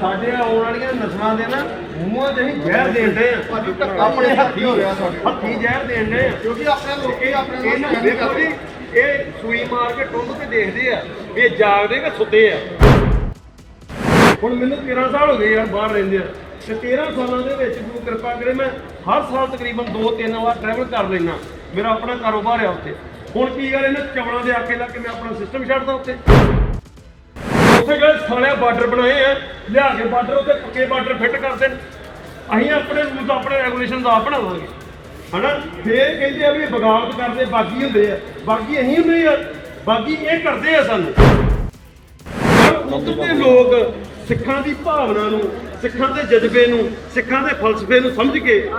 ਸਾਡੇ ਆਉਣ ਵਾਲੀਆਂ ਨਸਲਾਂ ਦੇ ਨਾ ਮੂੰਹਾਂ 'ਚ ਅਸੀਂ ਜ਼ਹਿਰ ਦੇਣ ਦੇ। ਆ ਆਪਣੇ ਹੱਥੀ ਹੋ ਰਿਹਾ ਹੱਥੀ ਜ਼ਹਿਰ ਦੇਣ ਦੇ। ਆ ਕਿਉਂਕਿ ਆਪਣੇ ਲੋਕੀ ਆਪਣੇ ਇਹਨਾਂ ਦੇਖੋ ਜੀ ਇਹ ਸੂਈ ਮਾਰ ਕੇ ਟੁੰਡ ਕੇ ਦੇਖਦੇ ਆ। ਵੀ ਇਹ ਜਾਗਦੇ ਕਿ ਸੁੱਤੇ ਆ। ਹੁਣ ਮੈਨੂੰ 13 ਸਾਲ ਹੋ ਗਏ ਯਾਰ ਬਾਹਰ ਰਹਿੰਦੇ ਆ। ਤੇ 13 ਸਾਲਾਂ ਦੇ ਵਿੱਚ ਗੁਰੂ ਕਿਰਪਾ ਕਰੇ ਮੈਂ ਹਰ ਸਾਲ ਤਕਰੀਬਨ 2-3 ਵਾਰ ਟਰੈਵਲ ਕਰ ਲੈਣਾ ਮੇਰਾ ਆਪਣਾ ਕਾਰੋਬਾਰ ਆ ਉੱਥੇ। ਹੁਣ ਕੀ ਗੱਲ ਇਹਨਾਂ ਚਵਲਾਂ ਦੇ ਆਕੇ ਲਾ ਕੇ ਮੈਂ ਆਪਣਾ ਸਿਸਟਮ ਛੱਡਦਾ ਉੱਥੇ। ਉੱਥੇ ਕਹਿੰਦੇ ਸਾਲਿਆ ਬਾਰਡਰ ਬਣਾਏ ਆ। ਲਿਆ ਕੇ ਬਾਰਡਰ ਉੱਤੇ ਪੱਕੇ ਬਾਰਡਰ ਫਿੱਟ ਕਰਦੇ ਅਸੀਂ ਆਪਣੇ ਰੂਲਸ ਆਪਣੇ ਰੈਗੂਲੇਸ਼ਨਸ ਆਪ ਬਣਾਵਾਂਗੇ। ਹਨਾ? ਫੇਰ ਕਹਿੰਦੇ ਆ ਵੀ ਬਗਾਵਤ ਕਰਦੇ, ਬਾਗੀ ਹੁੰਦੇ ਆ। ਬਾਗੀ ਅਸੀਂ ਹੁੰਦੇ ਆ। ਬਾਗੀ ਇਹ ਕਰਦੇ ਆ ਸਾਨੂੰ। ਪਰ ਉੱਧਰ ਦੇ ਲੋਕ ਸਿੱਖਾਂ ਦੀ ਭਾਵਨਾ ਨੂੰ, ਸਿੱਖਾਂ ਦੇ ਜਜ਼ਬੇ ਨੂੰ, ਸਿੱਖਾਂ ਦੇ ਫਲਸਫੇ ਨੂੰ ਸਮਝ ਕੇ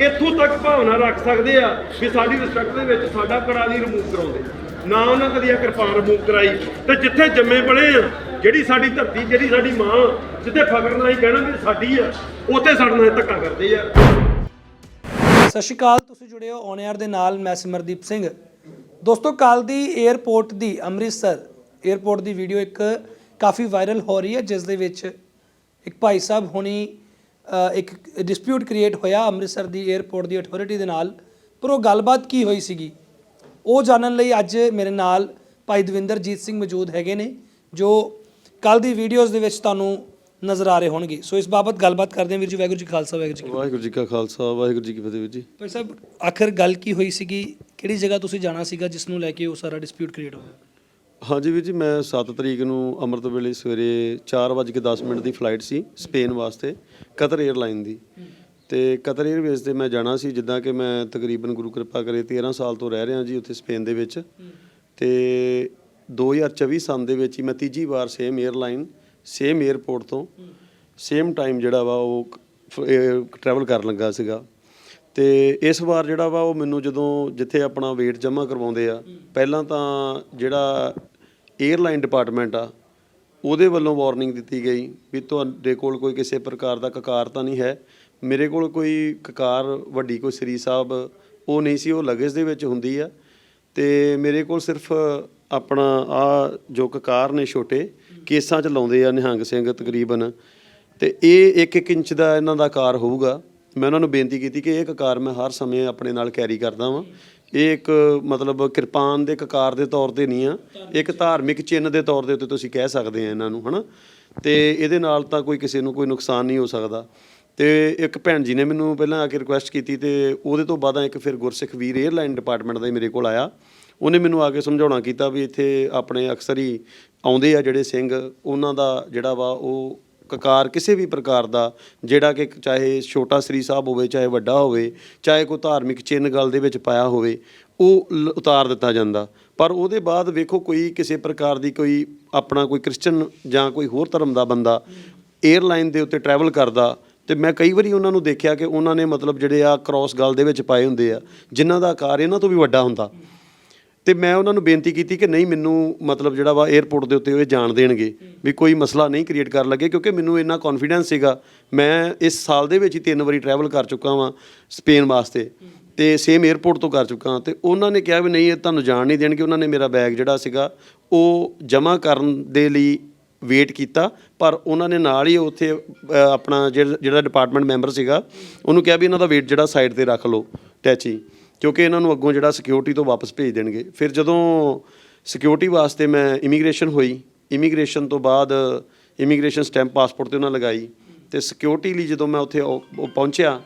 ਇੱਥੋਂ ਤੱਕ ਭਾਵਨਾ ਰੱਖ ਸਕਦੇ ਆ ਵੀ ਸਾਡੀ ਰਿਸਪੈਕਟ ਦੇ ਵਿੱਚ ਸਾਡਾ ਕੜਾ ਨਹੀਂ ਰਿਮੂਵ ਕਰਾਉਂਦੇ। ਨਾ ਉਹਨਾਂ ਕਦੀ ਇਹ ਕਿਰਪਾਨ ਰਿਮੂਵ ਕਰਾਈ। ਤੇ ਜਿੱਥੇ ਜੰਮੇ ਬਣੇ ਆ ਜਿਹੜੀ ਸਾਡੀ ਧਰਤੀ, ਜਿਹੜੀ ਸਾਡੀ ਮਾਂ ਸਿੱਧੇ ਫਕਰ ਨਾਲ ਹੀ ਕਹਿਣਾ ਵੀ ਸਾਡੀ ਆ, ਉੱਥੇ ਸਾਡੇ ਨਾਲ ਧੱਕਾ ਕਰਦੇ ਆ। ਸਤਿ ਸ਼੍ਰੀ ਅਕਾਲ, ਤੁਸੀਂ ਜੁੜੇ ਹੋ ਔਨ 에ਅਰ ਦੇ ਨਾਲ, ਮੈਂ ਸਿਮਰਦੀਪ ਸਿੰਘ। ਦੋਸਤੋ ਕੱਲ ਦੀ 에ਅਰਪੋਰਟ ਦੀ ਅੰਮ੍ਰਿਤਸਰ 에ਅਰਪੋਰਟ ਦੀ ਵੀਡੀਓ ਇੱਕ ਕਾਫੀ ਵਾਇਰਲ ਹੋ ਰਹੀ ਹੈ, ਜਿਸ ਦੇ ਵਿੱਚ ਇੱਕ ਭਾਈ ਸਾਹਿਬ ਹੁਣੀ ਇੱਕ ਡਿਸਪਿਊਟ ਕ੍ਰੀਏਟ ਹੋਇਆ ਅੰਮ੍ਰਿਤਸਰ ਦੀ 에ਅਰਪੋਰਟ ਦੀ ਅਥਾਰਟੀ ਦੇ ਨਾਲ। ਪਰ ਉਹ ਗੱਲਬਾਤ ਕੀ ਹੋਈ ਸੀਗੀ? ਉਹ ਜਾਣਨ ਲਈ ਅੱਜ ਮੇਰੇ ਨਾਲ ਭਾਈ ਦਵਿੰਦਰਜੀਤ ਸਿੰਘ ਮੌਜੂਦ ਹੈਗੇ ਨੇ, ਜੋ ਕੱਲ ਦੀ ਵੀਡੀਓਜ਼ ਦੇ ਵਿੱਚ ਤੁਹਾਨੂੰ ਨਜ਼ਰ ਆ ਰਹੇ ਹੋਣਗੇ। ਸੋ ਇਸ ਬਾਬਤ ਗੱਲਬਾਤ ਕਰਦੇ ਹਾਂ। ਵੀਰ ਜੀ ਵਾਹਿਗੁਰੂ ਜੀ ਕਾ ਖਾਲਸਾ ਵਾਹਿਗੁਰੂ ਜੀ ਕੀ। ਵਾਹਿਗੁਰੂ ਜੀ ਕਾ ਖਾਲਸਾ ਵਾਹਿਗੁਰੂ ਜੀ ਕੀ ਫਤਿਹ ਵੀਰ ਜੀ। ਭਾਈ ਸਾਹਿਬ ਆਖਰ ਗੱਲ ਕੀ ਹੋਈ ਸੀਗੀ? ਕਿਹੜੀ ਜਗ੍ਹਾ ਤੁਸੀਂ ਜਾਣਾ ਸੀਗਾ ਜਿਸ ਨੂੰ ਲੈ ਕੇ ਉਹ ਸਾਰਾ ਡਿਸਪਿਊਟ ਕ੍ਰੀਏਟ ਹੋਇਆ? ਹਾਂਜੀ ਵੀਰ ਜੀ ਮੈਂ 7 ਤਰੀਕ ਨੂੰ ਅੰਮ੍ਰਿਤ ਵੇਲੇ ਸਵੇਰੇ 4:10 ਮਿੰਟ ਦੀ ਫਲਾਈਟ ਸੀ ਸਪੇਨ ਵਾਸਤੇ ਕਤਰ 에ਅਰਲਾਈਨ ਦੀ। ਤੇ ਕਤਰ 에ਅਰਵੇਜ਼ ਤੇ ਮੈਂ ਜਾਣਾ ਸੀ ਜਿੱਦਾਂ ਕਿ ਮੈਂ ਤਕਰੀਬਨ ਗੁਰੂ ਕਿਰਪਾ ਕਰੇ 13 ਸਾਲ ਤੋਂ ਰਹਿ ਰਿਹਾ ਜੀ ਉੱਥੇ ਸਪੇਨ ਦੇ ਵਿੱਚ। ਤੇ 2024 ਸਾਲ ਦੇ ਵਿੱਚ ਹੀ ਮੈਂ ਤੀਜੀ ਵਾਰ ਸੇਮ 에ਅਰਲਾਈਨ ਸੇਮ 에ਅਰਪੋਰਟ ਤੋਂ ਸੇਮ ਟਾਈਮ ਜਿਹੜਾ ਵਾ ਉਹ ਟਰੈਵਲ ਕਰਨ ਲੱਗਾ ਸੀਗਾ। ਤੇ ਇਸ ਵਾਰ ਜਿਹੜਾ ਵਾ ਉਹ ਮੈਨੂੰ ਜਦੋਂ ਜਿੱਥੇ ਆਪਣਾ weight ਜਮ੍ਹਾਂ ਕਰਵਾਉਂਦੇ ਆ, ਪਹਿਲਾਂ ਤਾਂ ਜਿਹੜਾ 에ਅਰਲਾਈਨ ਡਿਪਾਰਟਮੈਂਟ ਆ, ਉਹਦੇ ਵੱਲੋਂ ਵਾਰਨਿੰਗ ਦਿੱਤੀ ਗਈ ਵੀ ਤੁਹਾਡੇ ਕੋਲ ਕੋਈ ਕਿਸੇ ਪ੍ਰਕਾਰ ਦਾ ਕਕਾਰ ਤਾਂ ਨਹੀਂ ਹੈ। ਮੇਰੇ ਕੋਲ ਕੋਈ ਕਕਾਰ, ਵੱਡੀ ਕੋਈ ਸ੍ਰੀ ਸਾਹਿਬ, ਉਹ ਨਹੀਂ ਸੀ, ਉਹ ਲਗੇਜ ਦੇ ਵਿੱਚ ਹੁੰਦੀ ਆ। ਤੇ ਮੇਰੇ ਕੋਲ ਸਿਰਫ ਆਪਣਾ ਆ ਜੋ ਕਕਾਰ ਨੇ ਛੋਟੇ, ਕੇਸਾਂ 'ਚ ਲਾਉਂਦੇ ਆ ਨਿਹੰਗ ਸਿੰਘ ਤਕਰੀਬਨ। ਤੇ ਇਹ 1-1 ਇੰਚ ਦਾ ਇਹਨਾਂ ਦਾ ਆਕਾਰ ਹੋਊਗਾ। ਮੈਂ ਉਹਨਾਂ ਨੂੰ ਬੇਨਤੀ ਕੀਤੀ ਕਿ ਇਹ ਕਕਾਰ ਮੈਂ ਹਰ ਸਮੇਂ ਆਪਣੇ ਨਾਲ ਕੈਰੀ ਕਰਦਾ ਵਾਂ। ਇਹ ਇੱਕ ਮਤਲਬ ਕਿਰਪਾਨ ਦੇ ਕਕਾਰ ਦੇ ਤੌਰ ਤੇ ਨਹੀਂ ਆ, ਇੱਕ ਧਾਰਮਿਕ ਚਿੰਨ੍ਹ ਦੇ ਤੌਰ ਦੇ ਉੱਤੇ ਤੁਸੀਂ ਕਹਿ ਸਕਦੇ ਆ ਇਹਨਾਂ ਨੂੰ, ਹਨਾ? ਤੇ ਇਹਦੇ ਨਾਲ ਤਾਂ ਕੋਈ ਕਿਸੇ ਨੂੰ ਕੋਈ ਨੁਕਸਾਨ ਨਹੀਂ ਹੋ ਸਕਦਾ। ਤੇ ਇੱਕ ਭੈਣ ਜੀ ਨੇ ਮੈਨੂੰ ਪਹਿਲਾਂ ਆ ਕੇ ਰਿਕੁਐਸਟ ਕੀਤੀ ਤੇ ਉਹਦੇ ਤੋਂ ਬਾਅਦਾਂ ਇੱਕ ਫਿਰ ਗੁਰਸਿੱਖ ਵੀਰ 에ਅਰਲਾਈਨ ਡਿਪਾਰਟਮੈਂਟ ਦਾ ਹੀ ਮੇਰੇ ਕੋਲ ਆਇਆ। ਉਹਨੇ ਮੈਨੂੰ ਆ ਕੇ ਸਮਝਾਉਣਾ ਕੀਤਾ ਵੀ ਇੱਥੇ ਆਪਣੇ ਅਕਸਰ ਹੀ ਆਉਂਦੇ ਆ ਜਿਹੜੇ ਸਿੰਘ, ਉਹਨਾਂ ਦਾ ਜਿਹੜਾ ਵਾ ਉਹ ਕਕਾਰ ਕਿਸੇ ਵੀ ਪ੍ਰਕਾਰ ਦਾ, ਜਿਹੜਾ ਕਿ ਚਾਹੇ ਛੋਟਾ ਸ੍ਰੀ ਸਾਹਿਬ ਹੋਵੇ, ਚਾਹੇ ਵੱਡਾ ਹੋਵੇ, ਚਾਹੇ ਕੋਈ ਧਾਰਮਿਕ ਚਿੰਨ੍ਹ ਗੱਲ ਦੇ ਵਿੱਚ ਪਾਇਆ ਹੋਵੇ, ਉਹ ਲ- ਉਤਾਰ ਦਿੱਤਾ ਜਾਂਦਾ। ਪਰ ਉਹਦੇ ਬਾਅਦ ਵੇਖੋ ਕੋਈ ਕਿਸੇ ਪ੍ਰਕਾਰ ਦੀ ਕੋਈ ਆਪਣਾ ਕੋਈ ਕ੍ਰਿਸਚਨ ਜਾਂ ਕੋਈ ਹੋਰ ਧਰਮ ਦਾ ਬੰਦਾ 에ਅਰਲਾਈਨ ਦੇ ਉੱਤੇ ਟਰੈਵਲ ਕਰਦਾ ਤੇ ਮੈਂ ਕਈ ਵਾਰੀ ਉਹਨਾਂ ਨੂੰ ਦੇਖਿਆ ਕਿ ਉਹਨਾਂ ਨੇ ਮਤਲਬ ਜਿਹੜੇ ਆ ਕ੍ਰਾਸ ਗੱਲ ਦੇ ਵਿੱਚ ਪਾਏ ਹੁੰਦੇ ਆ, ਜਿਨ੍ਹਾਂ ਦਾ ਆਕਾਰ ਇਹਨਾਂ ਤੋਂ ਵੀ ਵੱਡਾ ਹੁੰਦਾ। ਤੇ ਮੈਂ ਉਹਨਾਂ ਨੂੰ ਬੇਨਤੀ ਕੀਤੀ ਕਿ ਨਹੀਂ, ਮੈਨੂੰ ਮਤਲਬ ਜਿਹੜਾ ਵਾ 에ਅਰਪੋਰਟ ਦੇ ਉੱਤੇ ਉਹ ਇਹ ਜਾਣ ਦੇਣਗੇ ਵੀ ਕੋਈ ਮਸਲਾ ਨਹੀਂ ਕ੍ਰੀਏਟ ਕਰਨ ਲੱਗੇ ਕਿਉਂਕਿ ਮੈਨੂੰ ਇੰਨਾ ਕੌਨਫੀਡੈਂਸ ਸੀਗਾ। ਮੈਂ ਇਸ ਸਾਲ ਦੇ ਵਿੱਚ ਹੀ ਤਿੰਨ ਵਾਰੀ ਟਰੈਵਲ ਕਰ ਚੁੱਕਾ ਵਾਂ ਸਪੇਨ ਵਾਸਤੇ ਤੇ ਸੇਮ 에ਅਰਪੋਰਟ ਤੋਂ ਕਰ ਚੁੱਕਾ ਹਾਂ ਤੇ ਉਹਨਾਂ ਨੇ ਕਿਹਾ ਵੀ ਨਹੀਂ, ਇਹ ਤੁਹਾਨੂੰ ਜਾਣ ਨਹੀਂ ਦੇਣਗੇ। ਉਹਨਾਂ ਨੇ ਮੇਰਾ ਬੈਗ ਜਿਹੜਾ ਸੀਗਾ ਉਹ ਜਮ੍ਹਾਂ ਕਰਨ ਦੇ ਲਈ ਵੇਟ ਕੀਤਾ, ਪਰ ਉਹਨਾਂ ਨੇ ਨਾਲ ਹੀ ਉੱਥੇ ਆਪਣਾ ਜਿਹੜਾ ਜਿਹੜਾ ਡਿਪਾਰਟਮੈਂਟ ਮੈਂਬਰ ਸੀਗਾ, ਉਹਨੂੰ ਕਿਹਾ ਵੀ ਇਹਨਾਂ ਦਾ ਵੇਟ ਜਿਹੜਾ ਸਾਈਡ ਤੇ ਰੱਖ ਲਓ, ਟੈਚੀ। ਕਿਉਂਕਿ ਇਹਨਾਂ ਨੂੰ ਅੱਗੋਂ ਜਿਹੜਾ ਸਿਕਿਉਰਿਟੀ ਤੋਂ ਵਾਪਸ ਭੇਜ ਦੇਣਗੇ। ਫਿਰ ਜਦੋਂ ਸਿਕਿਉਰਿਟੀ ਵਾਸਤੇ ਮੈਂ ਇਮੀਗ੍ਰੇਸ਼ਨ ਹੋਈ ਇਮੀਗ੍ਰੇਸ਼ਨ ਤੋਂ ਬਾਅਦ ਇਮੀਗ੍ਰੇਸ਼ਨ ਸਟੈਂਪ ਪਾਸਪੋਰਟ ਤੇ ਉਹਨਾਂ ਲਗਾਈ। ਤੇ ਸਿਕਿਉਰਿਟੀ ਲਈ ਜਦੋਂ ਮੈਂ ਉੱਥੇ ਉਹ- ਉਹ ਪਹੁੰਚਿਆ,